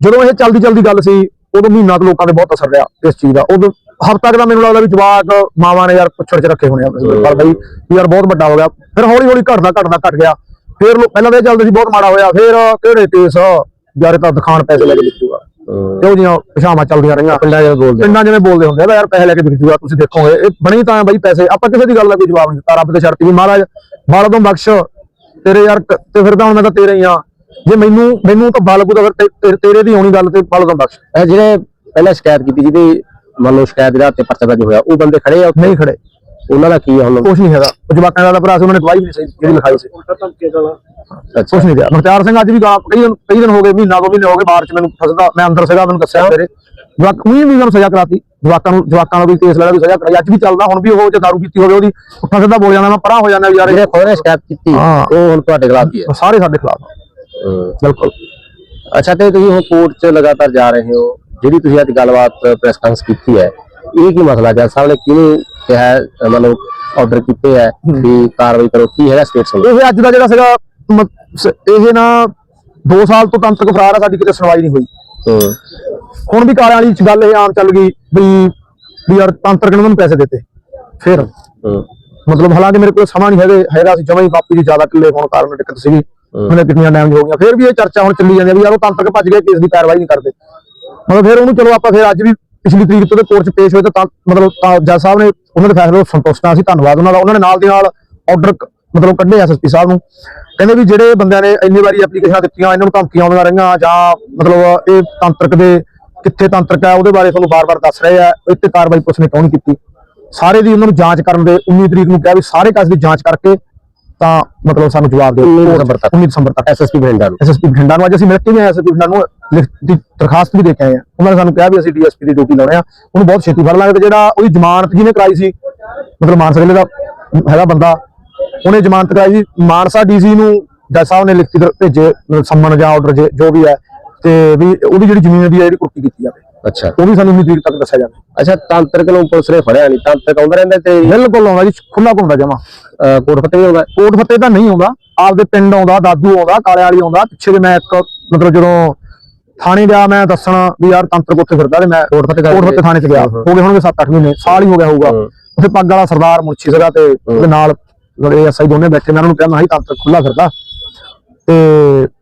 ਜਦੋਂ ਇਹ ਚਲਦੀ ਚਲਦੀ ਗੱਲ ਸੀ ਉਦੋਂ ਮਹੀਨਾ ਕੁ ਲੋਕਾਂ ਦੇ ਬਹੁਤ ਅਸਰ ਰਿਹਾ ਇਸ ਚੀਜ਼ ਦਾ। ਉਦੋਂ ਹਫ਼ਤਾ ਕੁ ਦਾ ਮੈਨੂੰ ਲੱਗਦਾ ਵੀ ਜਵਾਕ ਮਾਵਾਂ ਨੇ ਯਾਰ ਪੁੱਛੜ ਚ ਰੱਖੇ ਹੋਣੇ ਆ। ਪਰ ਬਈ ਯਾਰ ਬਹੁਤ ਵੱਡਾ ਹੋ ਗਿਆ। ਫਿਰ ਹੌਲੀ ਹੌਲੀ ਘਟਦਾ ਘਟਦਾ ਘਟ ਗਿਆ। ਫਿਰ ਪਹਿਲਾਂ ਤਾਂ ਇਹ ਚੱਲਦੇ ਸੀ ਬਹੁਤ ਮਾੜਾ ਹੋਇਆ। ਫਿਰ ਕਿਹੜੇ ਕੇਸ? ਯਾਰ ਇਹ ਤਾਂ ਦਿਖਾਣ ਪੈਸੇ ਲੈ ਕੇ ਵਿਕੂਗਾ। ਕਿਉਂ ਜੀਆਂ ਪਛਾਵਾਂ ਚੱਲਦੀਆਂ ਰਹੀਆਂ? ਪਿੰਡਾਂ 'ਚ ਬੋਲਦੇ ਪਿੰਡਾਂ ਜਿਵੇਂ ਬੋਲਦੇ ਹੁੰਦੇ ਆ ਯਾਰ ਪੈਸੇ ਲੈ ਕੇ ਵਿਕ ਜੂਗਾ ਤੁਸੀਂ ਦੇਖੋਗੇ। ਇਹ ਬਣੀ ਤਾਂ ਬਈ ਪੈਸੇ ਆਪਾਂ ਕਿਸੇ ਦੀ ਗੱਲ ਦਾ ਕੋਈ ਜਵਾਬ ਨਹੀਂ ਦਿੱਤਾ ਰੱਬ ਦੇ ਸ਼ਰਤ ਵੀ। ਮਹਾਰਾਜ ਬਾਲ ਤੋਂ ਬਖਸ਼ ਤੇਰੇ ਯਾਰ ਤੇ ਫਿਰ ਤਾਂ ਹੁਣ ਮੈਂ ਤਾਂ ਤੇਰੇ ਹੀ ਆ। ਜੇ ਮੈਨੂੰ ਮੈਨੂੰ ਤਾਂ ਬਲ ਕੋ ਤਾਂ ਤੇ- ਤੇ- ਤੇਰੇ ਦੀ ਆਉਣੀ ਗੱਲ ਤੇ ਬਲ ਤੋਂ ਬਖਸ਼। ਇਹ ਜਿਹੜੇ ਪਹਿਲਾਂ ਸ਼ਿਕਾਇਤ ਕੀਤੀ ਜਿਹਦੀ ਮੰਨ ਲਓ ਸ਼ਿਕਾਇਤ ਦੇ ਹੱਥੇ ਪਰਚਾ ਦਰਜ ਹੋਇਆ ਉਹ ਬੰਦੇ ਖੜੇ ਆ? ਨਹੀਂ ਖੜੇ। ਉਹਨਾਂ ਦਾ ਕੀ ਆ ਹੁਣ? ਕੁਛ ਨਹੀਂ ਹੈਗਾ। ਉਹ ਜਵਾਕਾਂ ਦਾ ਭਰਾ ਸੀ ਉਹਨਾਂ ਨੇ ਗਵਾਹੀ ਵੀ ਨਹੀਂ ਸਹੀ ਜਿਹੜੀ ਲਿਖਾਈ ਸੀ। ਅੱਛਾ। ਕੁਛ ਨਹੀਂ ਦਿਆ। ਮੁਖਤਿਆਰ ਸਿੰਘ ਅੱਜ ਵੀ ਗਾਲਾਂ ਕਈ ਦਿਨ ਕਈ ਦਿਨ ਹੋ ਗਏ ਮਹੀਨਾ ਦੋ ਮਹੀਨੇ ਹੋ ਗਏ ਬਾਹਰ ਚ ਮੈਨੂੰ ਫਸਦਾ। ਮੈਂ ਅੰਦਰ ਸੀਗਾ ਮੈਨੂੰ ਦੱਸਿਆ ਤੇਰੇ ਜਵਾਕ ਉਹੀ ਵੀ ਮੈਨੂੰ ਸਜ਼ਾ ਕਰਾਤੀ। ਜਵਾਕਾਂ ਨੂੰ ਜਵਾਕਾਂ ਨੂੰ ਵੀ ਕੇਸ ਲੜਾ ਵੀ ਸਜ਼ਾ ਕਰਾਈ। ਅੱਜ ਵੀ ਚੱਲਦਾ ਹੁਣ ਵੀ ਉਹ ਜੇ ਦਾਰੂ ਪੀਤੀ ਹੋਵੇ ਉਹਦੀ ਉੱਠਾ ਸਿੱਧਾ ਬੋਲ ਜਾਂਦਾ ਮੈਂ ਪਰਾਂ ਹੋ ਜਾਂਦਾ ਯਾਰ ਜਿਹੜੇ ਨੇ ਸ਼ਿਕਾਇਤ ਕੀਤੀ ਹਾਂ। ਉਹ ਹੁਣ ਤੁਹਾਡੇ ਖਿਲਾਫ ਹੀ ਹੈ? ਸਾਰੇ ਸਾਡੇ ਖਿਲਾਫ ਬਿਲਕੁਲ। ਅੱਛਾ ਤੇ ਤੁਸੀਂ ਹੁਣ ਕੋਰਟ 'ਚ ਲਗਾਤਾਰ ਜਾ ਰਹੇ ਹੋ। ਜਿਹੜੀ ਤੁਸੀਂ ਅੱਜ ਗੱਲਬਾਤ ਪ੍ਰੈਸ ਕਾਨਫਰੰਸ ਕੀਤੀ ਹੈ ਇਹ ਕੀ ਮਸਲਾ ਜੱਜ ਸਾਹਿਬ ਨੇ ਕਿਹਨੂੰ ਕਿਹਾ ਮਤਲਬ ਆਰਡਰ ਕੀਤੇ ਹੈ। ਵੀ ਕਾਰਵਾਈ ਕਰੋ ਕੀ ਹੈਗਾ ਸਟੇਟ ਸੁਣੋ ਇਹ ਅੱਜ ਦਾ ਜਿਹੜਾ ਸੀਗਾ ਮ- ਸ- ਇਹ ਨਾ 2 ਸਾਲ ਤੋਂ ਤੰਤਰਕ ਫਰਾਰ ਆ ਸਾਡੀ ਕਿਤੇ ਸੁਣਵਾਈ ਨਹੀਂ ਹੋਈ। ਹੁਣ ਵੀ ਕਾਲਿਆਂ ਵਾਲੀ ਗੱਲ ਇਹ ਆਮ ਚੱਲ ਗਈ ਵੀ ਵੀ ਯਾਰ ਤੰਤਰਕ ਨੇ ਮੈਨੂੰ ਪੈਸੇ ਦਿੱਤੇ। ਫਿਰ ਮਤਲਬ ਹਾਲਾਂਕਿ ਮੇਰੇ ਕੋਲ ਸਮਾਂ ਨਹੀਂ ਹੈਗੇ ਹੈਗਾ ਸੀ ਜਮਾਂ ਹੀ ਬਾਪੂ ਜੀ ਜ਼ਿਆਦਾ ਕਿੱਲੇ ਹੋਣ ਕਾਰਨ ਦਿੱਕਤ ਸੀਗੀ। ਮੈਨੂੰ ਕਿੰਨੀਆਂ ਡੈਮੇਜ ਹੋ ਗਈਆਂ। ਫਿਰ ਵੀ ਇਹ ਚਰਚਾ ਹੁਣ ਚੱਲੀ ਜਾਂਦੀ ਆ ਵੀ ਯਾਰ ਉਹ ਤੰਤਰਕ ਭੱਜ ਗਏ ਕੇਸ ਦੀ ਕਾਰਵਾਈ ਨਹੀਂ ਕਰਦੇ। ਮਤਲਬ ਫਿਰ ਉਹਨੂੰ ਚਲੋ ਆਪਾਂ ਫਿਰ ਅੱਜ ਵੀ ਪਿਛਲੀ ਤਰੀਕ ਤੋਂ ਕੋਰਟ 'ਚ ਪੇਸ਼ ਹੋਏ ਤਾਂ ਮਤਲਬ ਜੱਜ ਸਾਹਿਬ ਨੇ ਉਹਨਾਂ ਦੇ ਫੈਸਲੇ ਤੋਂ ਸੰਤੁਸ਼ਟ ਆ ਸੀ ਧੰਨਵਾਦ ਉਹਨਾਂ ਦਾ। ਉਹਨਾਂ ਨੇ ਨਾਲ ਦੀ ਨਾਲ ਆਰਡਰ ਮਤਲਬ ਕੱਢੇ ਐਸਐਸਪੀ ਸਾਹਿਬ ਨੂੰ। ਕਹਿੰਦੇ ਵੀ ਜਿਹੜੇ ਬੰਦਿਆਂ ਨੇ ਇੰਨੀ ਵਾਰੀ ਐਪਲੀਕੇਸ਼ਨਾਂ ਦਿੱਤੀਆਂ ਇਹਨਾਂ ਨੂੰ ਧਮਕੀਆਂ ਆਉਂਦੀਆਂ ਰਹੀਆਂ ਜਾਂ ਮਤਲਬ ਇਹ ਤੰਤਰਕ ਦੇ ਕਿੱਥੇ ਤੰਤਰਕ ਹੈ ਉਹਦੇ ਬਾਰੇ ਤੁਹਾਨੂੰ ਬਾਰ-ਬਾਰ ਦੱਸ ਰਹੇ ਆ ਤੇ ਕਾਰਵਾਈ ਪੁਲਿਸ ਨੇ ਕਿਉਂ ਨਹੀਂ ਕੀਤੀ? ਸਾਰੇ ਦੀ ਉਹਨਾਂ ਨੂੰ ਜਾਂਚ ਕਰਨ ਦੇ 19 ਤਰੀਕ ਨੂੰ ਕਿਹਾ ਵੀ ਸਾਰੇ ਕੇਸ ਦੀ ਜਾਂਚ ਕਰਕੇ ਤਾਂ ਮਤਲਬ ਸਾਨੂੰ ਜਵਾਬ ਦਿਓ। 19 ਦਸੰਬਰ ਤੱਕ। 19 ਦਸੰਬਰ ਤੱਕ। ਐਸਐਸਪੀ ਬਠਿੰਡਾ ਨੂੰ। ਐਸਐਸਪੀ ਬਠਿੰਡਾ ਨੂੰ। ਅੱਜ ਅਸੀਂ ਮਿਲ ਕੇ ਆਏ ਐਸਐਸਪੀ ਬਠਿੰਡਾ ਨੂੰ। ਲਿਖਤ ਦਰਖਾਸਤ ਵੀ ਦੇ ਕੇ ਆਏ ਆ। ਉਹਨਾਂ ਨੇ ਸਾਨੂੰ ਕਿਹਾ ਵੀ ਅਸੀਂ ਡੀਐਸਪੀ ਦੀ ਡਿਊਟੀ ਲਾਉਣੇ ਆ। ਉਹਨੂੰ ਬਹੁਤ ਛੇਤੀ ਫੜ ਲਾਂਗੇ ਤੇ ਜਿਹੜਾ ਉਹਦੀ ਜ਼ਮਾਨਤ ਜਿਹਨੇ ਕਰਾਈ ਸੀ? ਮਤਲਬ ਮਾਨਸਾ ਜ਼ਿਲ੍ਹੇ ਦਾ ਹੈਗਾ ਬੰਦਾ। ਉਹਨੇ ਜ਼ਮਾਨਤ ਕਰਾਈ ਸੀ। ਮਾਨਸਾ ਡੀਸੀ ਨੂੰ ਜੱਜ ਸਾਹਿਬ ਨੇ ਲਿਖਤੀ ਭੇਜੇ ਸੰਮਨ ਜਾਂ ਆਰਡਰ ਜੋ ਵੀ ਹੈ ਤੇ ਵੀ ਉਹਦੀ ਜਿਹੜੀ ਜ਼ਮੀਨ ਦੀ ਜਿਹੜੀ ਕੁਰਕੀ ਕੀਤੀ ਜਾਵੇ। ਅੱਛਾ। ਉਹ ਵੀ ਸਾਨੂੰ 19 ਤਰੀਕ ਤੱਕ ਦੱਸਿਆ ਜਾਵੇ। ਅੱਛਾ ਤਾਂਤਰਿਕ ਨੂੰ ਪੁਲਿਸ ਨੇ ਫੜਿਆ ਨਹੀਂ। ਤਾਂਤਰਿਕ ਆਉਂਦਾ ਰਹਿੰਦਾ ਤੇ ਬਿਲਕੁਲ ਆਉਂਦਾ ਜੀ ਖੁੱਲਾ ਘੁੰਮਦਾ ਜਮਾ। ਕੋਟ ਫਤਿਹ ਆਉਂਦਾ ਕੋਟ ਫੱਤੇ ਤਾਂ ਨਹੀਂ ਆਉਂਦਾ। ਆਪਦੇ ਪਿੰਡ ਆਉਂਦਾ ਦਾਦੂ ਆਉਂਦਾ ਕਾਲੇ ਵਾਲੀ ਆਉਂਦਾ। ਪਿੱਛੇ ਜੇ ਮੈਂ ਇੱਕ ਮਤਲਬ ਜਦੋਂ ਥਾਣੇ ਗਿਆ ਮੈਂ ਦੱਸਣਾ ਵੀ ਯਾਰ ਤੰਤਰ ਉੱਥੇ ਫਿਰਦਾ ਤੇ ਮੈਂ ਕੋਟ ਫਤਿਹ ਕੋਟ ਫੱਤੇ ਥਾਣੇ ਚ ਗਿਆ। ਹੋ ਗਏ ਹੋਣਗੇ 7-8 ਮਹੀਨੇ ਸਾਲ ਹੀ ਹੋ ਗਿਆ ਹੋਊਗਾ। ਉੱਥੇ ਪੱਗ ਵਾਲਾ ਸਰਦਾਰ ਮੁਰਸ਼ੀ ਸੀਗਾ ਤੇ ਉਹਦੇ ਨਾਲ ਜਿਹੜੇ ਐਸਆਈ ਦੋਨੇ ਬੈਠੇ ਮੈਂ ਉਹਨਾਂ ਨੂੰ ਕਿਹਾ ਮੈਂ ਹੀ ਤੰਤਰ ਖੁੱਲਾ ਫਿਰਦਾ। ਤੇ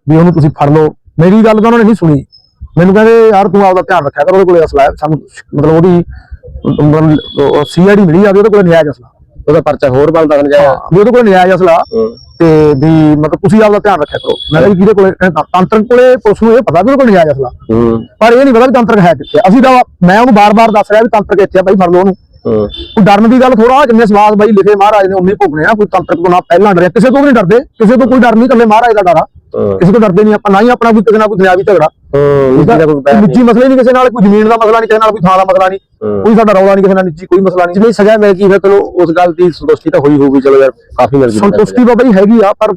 ਵੀ ਉਹਨੂੰ ਤੁਸੀਂ ਫੜ ਲਓ। ਮੇਰੀ ਗੱਲ ਤਾਂ ਉਹਨਾਂ ਨੇ ਨਹੀਂ ਸੁਣੀ। ਮੈਨੂੰ ਕਹਿੰਦੇ ਯਾਰ ਤੂੰ ਆਪਦਾ ਧਿਆਨ ਰੱਖਿਆ ਕਰ ਉਹਦੇ ਕੋਲੇ ਅਸਲਾ ਹੈ ਸਾਨੂੰ ਮਤਲਬ ਉਹਦੀ ਸੀਆਈਡੀ ਮਿਲੀ ਆ ਉਹਦੇ ਕੋਲੇ ਨਜਾਇਜ਼ ਅਸਲਾ। ਉਹਦਾ ਪਰਚਾ ਹੋਰ ਬਣਦਾ ਹਨ ਜਾਇਆ ਵੀ ਉਹਦੇ ਕੋਲੇ ਨਜਾਇਜ਼ ਅਸਲਾ। ਤੇ ਵੀ ਮਤਲਬ ਤੁਸੀਂ ਆਪਦਾ ਧਿਆਨ ਰੱਖਿਆ ਕਰੋ। ਮੈਂ ਕਿਹਾ ਕਿਹਦੇ ਕੋਲੇ ਤੰਤਰਕ ਕੋਲੇ ਪੁਲਿਸ ਨੂੰ ਇਹ ਪਤਾ ਵੀ ਕੋਲ ਨਜਾਇਜ਼ ਅਸਲਾ। ਪਰ ਇਹ ਨਹੀਂ ਪਤਾ ਵੀ ਤੰਤਰਕ ਹੈ ਕਿੱਥੇ। ਅਸੀਂ ਤਾਂ ਮੈਂ ਉਹਨੂੰ ਬਾਰ-ਬਾਰ ਦੱਸ ਰਿਹਾ ਵੀ ਤੰਤਰਕ ਇੱਥੇ ਆ ਭਾਈ ਫੜ ਲਓ ਉਹਨੂੰ। ਕੋਈ ਡਰਨ ਦੀ ਗੱਲ ਥੋੜਾ ਜਿੰਨੇ ਸਵਾਲ ਬਾਈ ਲਿਖੇ ਮਹਾਰਾਜ ਨੇ ਉਨੇ ਭੋਗਣੇ ਆ। ਕੋਈ ਤੰਤਰਕ ਤੋਂ ਨਾ ਪਹਿਲਾਂ ਡਰਿਆ। ਕਿਸੇ ਤੋਂ ਵੀ ਨਹੀਂ ਡਰਦੇ। ਕਿਸੇ ਤੋਂ ਕੋਈ ਡਰ ਨਹੀਂ ਇਕੱਲੇ ਮਹਾਰਾਜ ਦਾ ਡਰ ਕਿਸੇ ਤੋਂ ਡਰਦੇ ਨਹੀਂ ਆਪਾਂ ਨਾ ਹੀ ਆਪਣਾ ਕੋਈ ਕਿਸੇ ਨਾਲ ਕੋਈ ਦੁਨਿਆਵੀ ਝਗੜਾ? ਨਿੱਜੀ ਦਾ ਕੋਈ ਕੋਈ ਨਿੱਜੀ ਮਸਲੇ ਨਹੀਂ ਕਿਸੇ ਨਾਲ ਕੋਈ ਜ਼ਮੀਨ ਦਾ ਮਸਲਾ ਨਹੀਂ ਕਿਸੇ ਨਾਲ ਕੋਈ ਥਾਂ ਦਾ ਮਸਲਾ ਨਹੀਂ ਹੂੰ। ਕੋਈ ਸਾਡਾ ਰੌਲਾ ਨਹੀਂ ਕਿਸੇ ਨਾਲ ਨਿੱਜੀ ਕੋਈ ਮਸਲਾ ਨਹੀਂ। ਨਹੀਂ ਸਜ਼ਾ ਮਿਲ ਗਈ ਫਿਰ ਤੈਨੂੰ ਉਸ ਗੱਲ ਦੀ ਸੰਤੁਸ਼ਟੀ ਤਾਂ ਹੋਈ ਹੋਊਗੀ ਚਲੋ ਯਾਰ ਕਾਫੀ ਮਿਲ ਗਈ। ਸੰਤੁਸ਼ਟੀ ਬਾਬਾ ਜੀ ਹੈਗੀ ਆ ਪਰ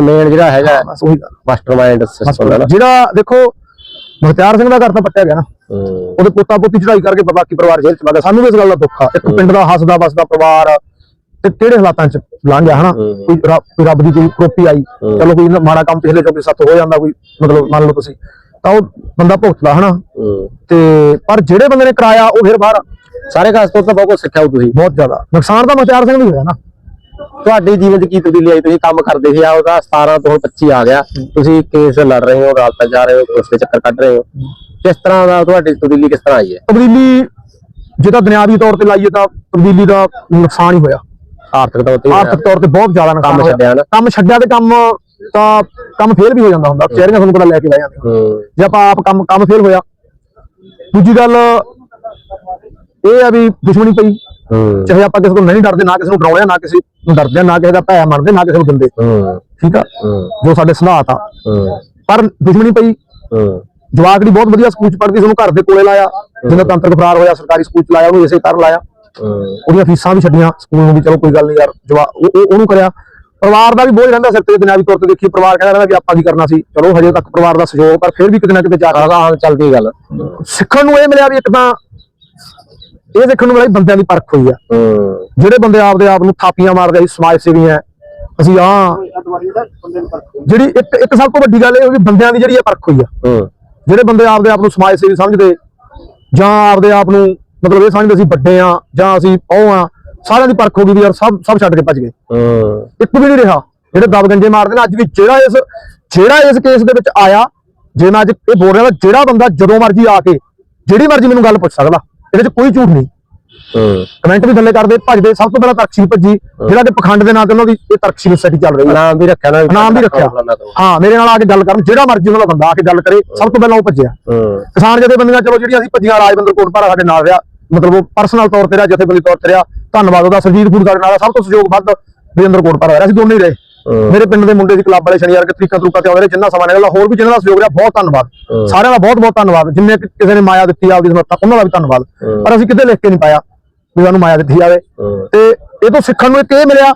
ਮੇਨ ਜਿਹੜਾ ਹੈਗਾ ਬਸ ਉਹੀ ਗੱਲ। ਮਾਸਟਰਮਾਈਂਡ ਸਿਸਟਮ ਹੈ ਨਾ। ਜਿਹੜਾ ਦੇਖੋ ਮੁਖਤਿਆਰ ਸਿੰਘ ਦਾ ਘਰ ਤਾਂ ਪੱਟਿਆ ਗਿਆ ਨਾ। ਹੂੰ। ਉਹਦੇ ਪੁੱਤਾਂ ਪੁੱਤੀ ਚੜਾਈ ਕਰਕੇ ਬਾਕੀ ਪਰਿਵਾਰ ਜੇਲ੍ਹ ਚ ਵਗ ਗਿਆ। ਸਾਨੂੰ ਵੀ ਇਸ ਗੱਲ ਦਾ ਦੁੱਖ ਆ। ਇੱਕ ਪਿੰਡ ਦਾ ਹੱਸਦਾ ਵਸਦਾ ਪਰਿਵਾਰ ਤੇ ਕਿਹੜੇ ਹਾਲਾਤਾਂ ਚ ਲੰਘ ਗਿਆ ਹਨਾ? ਹੂੰ। ਕੋਈ ਰੱਬ ਕੋਈ ਰੱਬ ਦੀ ਕੋਈ ਕਰੋਪੀ ਆਈ ਹੂੰ। ਚਲੋ ਕੋਈ ਨਾ- ਮਾੜਾ ਕੰਮ ਪਿਛਲੇ ਚੋਂ ਸੱਤ ਹੋ ਜਾਂਦਾ ਕੋਈ ਮਤਲਬ ਮੰਨ ਲਓ ਤੁਸੀਂ। ਤਾਂ ਉਹ ਬੰਦਾ ਭੁਗਤਦਾ ਹਨਾ? ਤੇ ਪਰ ਜਿਹੜੇ ਬੰਦੇ ਨੇ ਕਰਾਇਆ ਉਹ ਫਿਰ ਬਾਹਰ। ਸਾਰੇ ਖਾਸ ਤੋਂ ਤਾਂ ਬਹੁਤ ਕੁਝ ਸਿੱਖਿਆ ਤੁਸੀਂ। ਬਹੁਤ ਜ਼ਿਆਦਾ। ਨੁਕਸਾਨ ਤਾਂ ਮੁਖਤਿਆਰ ਸਿੰਘ ਵੀ ਹੋਇਆ ਨਾ। ਤੁਹਾਡੇ ਜੀਵਨ 'ਚ ਕੀ ਤਬਦੀਲੀ ਆਈ? ਤੁਸੀਂ ਕੰਮ ਕਰਦੇ ਸੀ ਆ ਉਹਦਾ 17 ਤੋਂ ਹੁਣ 25 ਆ ਗਿਆ। ਤੁਸੀਂ ਕੇਸ ਲੜ ਰਹੇ ਹੋ ਅਦਾਲਤਾਂ ਜਾ ਰਹੇ ਹੋ ਪੁਲਿਸ ਦੇ ਚੱਕਰ ਕੱਢ ਰਹੇ ਹੋ। ਕਿਸ ਤਰ੍ਹਾਂ ਦਾ ਤੁਹਾਡੀ ਤਬਦੀਲੀ ਕਿਸ ਤਰ੍ਹਾਂ ਆਈ ਹੈ? ਤਬਦੀਲੀ ਜੇ ਤਾਂ ਦੁਨਿਆਵੀ ਤੌਰ ਤੇ ਲਾਈਏ ਤਾਂ ਤਬਦੀਲੀ ਦਾ ਨੁਕਸਾਨ ਹੀ ਹੋਇਆ। ਆਰਥਿਕ ਤੌਰ ਤੇ ਆਰਥਿਕ ਤੌਰ ਤੇ ਬਹੁਤ ਜ਼ਿਆਦਾ ਨੁਕਸਾਨ ਹੋਇਆ। ਛੱਡਿਆ ਨਾ। ਕੰਮ ਛੱਡਿਆ ਤੇ ਕੰਮ ਤਾਂ ਕੰਮ ਫੇਲ ਵੀ ਹੋ ਜਾਂਦਾ ਹੁੰਦਾ ਚਿਹਰੀਆਂ ਤੁਹਾਨੂੰ ਪਤਾ ਲੈ ਕੇ ਬਹਿ ਜਾਂਦੇ ਹੂੰ। ਜੇ ਆਪਾਂ ਆਪ ਕੰਮ ਕੰਮ ਫੇਲ ਹੋਇਆ। ਦੂਜੀ ਗੱਲ ਇਹ ਆ ਵੀ ਦੁਸ਼ਮਣੀ ਪਈ। ਚਾਹੇ ਆਪਾਂ ਕਿਸੇ ਤੋਂ ਨਹੀਂ ਡਰਦੇ ਨਾ ਕਿਸੇ ਨੂੰ ਡਰਾਉਣੇ ਆ, ਨਾ ਕਿਸੇ ਨੂੰ ਡਰਦੇ ਨਾ ਕਿਸੇ ਦਾ ਭੈ ਮੰਨਦੇ ਨਾ ਕਿਸੇ ਨੂੰ ਦਿੰਦੇ। ਠੀਕ ਆ? ਜੋ ਸਾਡੇ ਸਿਧਾਂਤ ਆ। ਪਰ ਦੁਸ਼ਮਣੀ ਪਈ। ਜਵਾਕੜੀ ਬਹੁਤ ਵਧੀਆ ਸਕੂਲ ਚ ਪੜ੍ਹਦੀ ਸੀ ਉਹਨੂੰ ਘਰ ਦੇ ਕੋਲੇ ਲਾਇਆ। ਜਿੰਨਾ ਤੰਤਰਕ ਫਰਾਰ ਹੋਇਆ ਸਰਕਾਰੀ ਸਕੂਲ ਚ ਲਾਇਆ ਉਹਨੂੰ ਇਸੇ ਕਾਰਨ ਲਾਇਆ। ਉਹਦੀਆਂ ਫੀਸਾਂ ਵੀ ਛੱਡੀਆਂ ਸਕੂਲ ਨੂੰ ਵੀ ਚਲੋ ਕੋਈ ਗੱਲ ਨਹੀਂ ਯਾਰ ਜਵਾ ਉਹ- ਉਹ- ਉਹਨੂੰ ਕਰਿਆ। ਪਰਿਵਾਰ ਦਾ ਵੀ ਬੋਝ ਰਹਿੰਦਾ ਸਿਰ ਤੇ ਦੁਨਿਆਵੀ ਤੌਰ ਤੇ ਦੇਖੀ। ਪਰਿਵਾਰ ਕਹਿੰਦਾ ਰਹਿੰਦਾ ਵੀ ਆਪਾਂ ਕੀ ਕਰਨਾ ਸੀ। ਚਲੋ ਹਜੇ ਤੱਕ ਪਰਿਵਾਰ ਦਾ ਸਹਿਯੋਗ ਪਰ ਫਿਰ ਵੀ ਕਿਤੇ ਨਾ ਕਿਤੇ ਜਾ ਕੇ ਚੱਲਦੀ ਗੱਲ। ਸਿੱਖਣ ਨੂੰ ਇਹ ਮਿਲਿਆ ਵੀ ਇੱਕ ਤਾਂ ਇਹ ਦੇਖਣ ਨੂੰ ਮਿਲਿਆ ਬੰਦਿਆਂ ਦੀ ਪਰਖ ਹੋਈ ਆ। ਜਿਹੜੇ ਬੰਦੇ ਆਪਦੇ ਆਪ ਨੂੰ ਥਾਪੀਆਂ ਮਾਰਦੇ ਆ, ਸਮਾਜ ਸੇਵੀ ਆ ਅਸੀਂ ਆ ਜਿਹੜੀ ਇੱਕ ਇੱਕ ਸਭ ਤੋਂ ਵੱਡੀ ਗੱਲ ਇਹ ਵੀ ਬੰਦਿਆਂ ਦੀ ਜਿਹੜੀ ਇਹ ਪਰਖ ਹੋਈ ਆ। ਜਿਹੜੇ ਬੰਦੇ ਆਪਦੇ ਆਪ ਨੂੰ ਸਮਾਜ ਸੇਵੀ ਸਮਝਦੇ ਜਾਂ ਆਪਦੇ ਆਪ ਨੂੰ ਮਤਲਬ ਇਹ ਸਮਝਦੇ ਅਸੀਂ ਵੱਡੇ ਆ ਜਾਂ ਅਸੀਂ ਉਹ ਆ ਸਾਰਿਆਂ ਦੀ ਪਰਖ ਹੋ ਗਈ ਵੀ ਯਾਰ ਸਭ ਸਭ ਛੱਡ ਕੇ ਭੱਜ ਗਏ। ਹੂੰ। ਇੱਕ ਵੀ ਨਹੀਂ ਰਿਹਾ। ਜਿਹੜੇ ਦਬ ਗੰਜੇ ਮਾਰਦੇ ਨੇ ਅੱਜ ਵੀ ਜਿਹੜਾ ਇਸ ਜਿਹੜਾ ਇਸ ਕੇਸ ਦੇ ਵਿੱਚ ਆਇਆ ਜੇ ਮੈਂ ਅੱਜ ਇਹ ਬੋਲ ਰਿਹਾ ਜਿਹੜਾ ਬੰਦਾ ਜਦੋਂ ਮਰਜ਼ੀ ਆ ਕੇ ਜਿਹੜੀ ਮਰਜ਼ੀ ਮੈਨੂੰ ਗੱਲ ਪੁੱਛ ਸਕਦਾ ਇਹਦੇ ਵਿੱਚ ਕੋਈ ਝੂਠ ਨਹੀਂ। ਕਮੈਂਟ ਵੀ ਥੱਲੇ ਕਰਦੇ ਭੱਜਦੇ ਸਭ ਤੋਂ ਪਹਿਲਾਂ ਤਰਕਸ਼ੀਲ ਭੱਜੀ ਜਿਹੜਾ ਕਿ ਪਖੰਡ ਦੇ ਨਾਂ ਤੇ ਉਹਨਾਂ ਦੀ ਇਹ ਤਰਕਸ਼ੀਲ ਸੈਟੀ ਚੱਲ ਰਹੀ ਹੈ। ਨਾਮ ਵੀ ਰੱਖਿਆ ਨਾ ਨਾਮ ਵੀ ਰੱਖਿਆ। ਹਾਂ ਮੇਰੇ ਨਾਲ ਆ ਕੇ ਗੱਲ ਕਰਨ ਜਿਹੜਾ ਮਰਜ਼ੀ ਉਹਨਾਂ ਦਾ ਬੰਦਾ ਆ ਕੇ ਗੱਲ ਕਰੇ ਸਭ ਤੋਂ ਪਹਿਲਾਂ ਉਹ ਭੱਜਿਆ। ਕਿਸਾਨ ਜਥੇਬੰਦੀਆਂ ਚਲੋ ਜਿਹੜੀਆਂ ਅਸੀਂ ਭੱਜੀਆਂ ਰਾਜਵਿੰਦਰ ਕੋਟਪਾਰਾ ਸਾਡੇ ਨਾਲ ਰਿਹਾ ਮਤਲਬ ਉਹ ਪਰਸਨਲ ਤੌਰ ਤੇ ਰਿਹਾ ਜਥੇਬੰਦੀ ਤੌਰ ਤੇ ਰਿਹਾ ਧੰਨਵਾਦ ਉਹਦਾ ਸਰਜੀਤ ਫੂਡ ਨਾਲ ਆ, ਸਭ ਤੋਂ ਸਹਿਯੋਗ ਵੱਧ ਰਜਿੰਦਰ ਕੋਟਪਾਰਾ ਰਿਹਾ ਅਸੀਂ ਦੋਨੇ ਹੀ ਰਹੇ। ਮੇਰੇ ਪਿੰਡ ਦੇ ਮੁੰਡੇ ਦੀ ਕਲੱਬ ਵਾਲੇ ਸ਼ਨੀਵਾਰ ਕੇ ਤਰੀਕਾ ਤਰੂਕਾ ਤੇ ਆਉਂਦੇ ਰਹੇ ਜਿੰਨਾ ਸਮਾਂ ਨਿਕਲਦਾ ਹੋਰ ਵੀ ਜਿਨ੍ਹਾਂ ਦਾ ਸਹਿਯੋਗ ਰਿਹਾ ਬਹੁਤ ਧੰਨਵਾਦ। ਸਾਰਿਆਂ ਦਾ ਬਹੁਤ ਬਹੁਤ ਧੰਨਵਾਦ। ਜਿੰਨੇ ਕਿਸੇ ਨੇ ਮਾਇਆ ਦਿੱਤੀ ਆਪਦੀ ਸਮਰੱਥਾ ਉਹਨਾਂ ਦਾ ਵੀ ਧੰਨਵਾਦ। ਪਰ ਅਸੀਂ ਕਿਤੇ ਲਿਖ ਕੇ ਨਹੀਂ ਪਾਇਆ ਵੀ ਸਾਨੂੰ ਮਾਇਆ ਦਿੱਤੀ ਜਾਵੇ। ਤੇ ਇਹ ਤੋਂ ਸਿੱਖਣ ਨੂੰ ਇੱਕ ਇਹ ਮਿਲਿਆ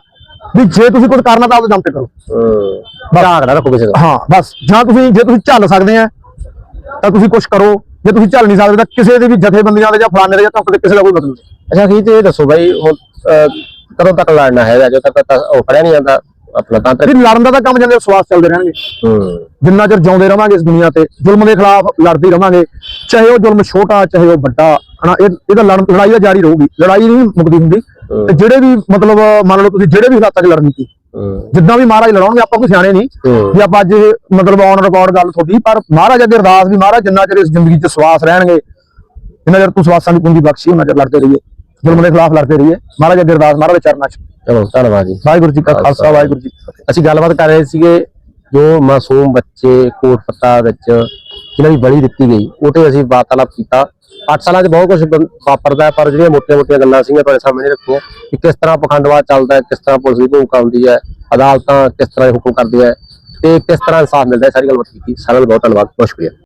ਵੀ ਜੇ ਤੁਸੀਂ ਕੁਝ ਕਰਨਾ ਤਾਂ ਆਪਦੇ ਦਮ ਤੇ ਕਰੋ। ਹੂੰ। ਝਾਕ ਨਾ ਰੱਖੋ ਕਿਸੇ ਦਾ। ਹਾਂ ਬਸ। ਜਾਂ ਤੁਸੀਂ ਜੇ ਤੁਸੀਂ ਝੱਲ ਸਕਦੇ ਆ ਤਾਂ ਤੁਸੀਂ ਕੁਝ ਕਰੋ। ਜੇ ਤੁਸੀਂ ਝੱਲ ਨਹੀਂ ਸਕਦੇ ਤਾਂ ਕਿਸੇ ਦੇ ਵੀ ਜਥੇਬੰਦੀਆਂ ਦੇ ਜਾਂ ਫਲਾਣੇ ਦੇ ਜਾਂ ਧੁੱਕ ਦੇ ਕਿਸੇ ਦਾ ਕੋਈ ਮਤਲਬ ਨਹੀਂ। ਅੱਛਾ ਕੀ ਤੇ ਇਹ ਦੱਸੋ ਬਾਈ ਹੁਣ ਅਹ, ਕਦੋਂ ਤੱਕ ਲੜਨਾ ਹੈਗਾ? ਜਦੋਂ ਤੱਕ ਤਾਂ ਉਹ ਫੜਿਆ ਨਹੀਂ ਜਾਂਦਾ ਆਪਣਾ ਤੰਤਰ ਫਿਰ ਲੜਨ ਦਾ ਤਾਂ ਕੰਮ ਜਾਂਦੇ ਸਵਾਸ ਚੱਲਦੇ ਰਹਿਣਗੇ। ਹੂੰ। ਜਿੰਨਾ ਚਿਰ ਜਿਉਂਦੇ ਰਵਾਂਗੇ ਇਸ ਦੁਨੀਆ ਤੇ ਜ਼ੁਲਮ ਦੇ ਖਿਲਾਫ ਲੜਦੇ ਰਵਾਂਗੇ ਚਾਹੇ ਉਹ ਜ਼ੁਲਮ ਛੋਟਾ ਚਾਹੇ ਉਹ ਵੱਡਾ ਹਨਾ ਇਹ ਇਹਦਾ ਲੜਨ ਲੜਾਈ ਤਾਂ ਜਾਰੀ ਰਹੂਗੀ ਲੜਾਈ ਨਹੀਂ ਮੁਕਦੀ ਹੁੰਦੀ। ਤੇ ਜਿਹੜੇ ਵੀ ਮਤਲਬ ਮੰਨ ਲਓ ਤੁਸੀਂ ਜਿਹੜੇ ਵੀ ਹਾਲਾਤਾਂ 'ਚ ਲੜਨੀ ਸੀ ਜਿੱਦਾਂ ਵੀ ਮਹਾਰਾਜ ਲੜਾਉਣਗੇ ਆਪਾਂ ਕੋਈ ਸਿਆਣੇ ਨਹੀਂ। ਵੀ ਆਪਾਂ ਅੱਜ ਮਤਲਬ ਔਨ ਰਿਕਾਰਡ ਗੱਲ ਤੁਹਾਡੀ ਪਰ ਮਹਾਰਾਜ ਅੱਗੇ ਅਰਦਾਸ ਵੀ ਮਹਾਰਾਜ ਜਿੰਨਾ ਚਿਰ ਇਸ ਜ਼ਿੰਦਗੀ 'ਚ ਸਵਾਸ ਰਹਿਣਗੇ ਜਿੰਨਾ ਚਿਰ ਤੂੰ ਸਵਾਸਾਂ ਦੀ ਪੂੰਜੀ ਬਖਸ਼ੀ ਉਹਨਾਂ ਚਿਰ ਲੜਦੇ ਰਹੀਏ। ਜ਼ੁਲਮ ਦੇ ਖਿਲਾਫ ਲੜਦੇ ਰਹੀਏ। ਮਹਾਰਾਜ ਅੱਗੇ ਅਰਦਾਸ ਮਹਾਰਾਜ ਦੇ ਚਰਨਾਂ 'ਚ। ਚਲੋ ਧੰਨਵਾਦ ਜੀ। ਵਾਹਿਗੁਰੂ ਜੀ ਕਾ ਖਾਲਸਾ ਵਾਹਿਗੁਰੂ ਜੀ ਅਸੀਂ ਗੱਲਬਾਤ ਕਰ ਰਹੇ ਸੀਗੇ ਜੋ ਮਾਸੂਮ ਬੱਚੇ ਕੋਟ ਫੱਤਾ ਵਿੱਚ ਜਿਨ੍ਹਾਂ ਦੀ ਬਲੀ ਦਿੱਤੀ ਗਈ ਉਹ ਤੇ ਅਸੀਂ ਵਾਰਤਾਲਾਪ ਕੀਤਾ। 8 ਸਾਲਾਂ 'ਚ ਬਹੁਤ ਕੁਝ ਵਾਪਰਦਾ ਪਰ ਜਿਹੜੀਆਂ ਮੋਟੀਆਂ-ਮੋਟੀਆਂ ਗੱਲਾਂ ਸੀਗੀਆਂ ਤੁਹਾਡੇ ਸਾਹਮਣੇ ਰੱਖੀਆਂ ਕਿ ਕਿਸ ਤਰ੍ਹਾਂ ਪਖੰਡਵਾਦ ਚੱਲਦਾ ਹੈ, ਕਿਸ ਤਰ੍ਹਾਂ ਪੁਲਿਸ ਦੀ ਭੂਮਿਕਾ ਹੁੰਦੀ ਹੈ, ਅਦਾਲਤਾਂ ਕਿਸ ਤਰ੍ਹਾਂ ਦੇ ਹੁਕਮ ਕਰਦੀਆਂ ਹੈ ਤੇ ਕਿਸ ਤਰ੍ਹਾਂ ਇਨਸਾਫ ਮਿਲਦਾ ਹੈ, ਸਾਰੀ ਗੱਲਬਾਤ ਕੀਤੀ। ਸਾਰਿਆਂ ਦਾ ਬਹੁਤ ਧੰਨਵਾਦ, ਬਹੁਤ ਸ਼ੁਕਰੀਆ।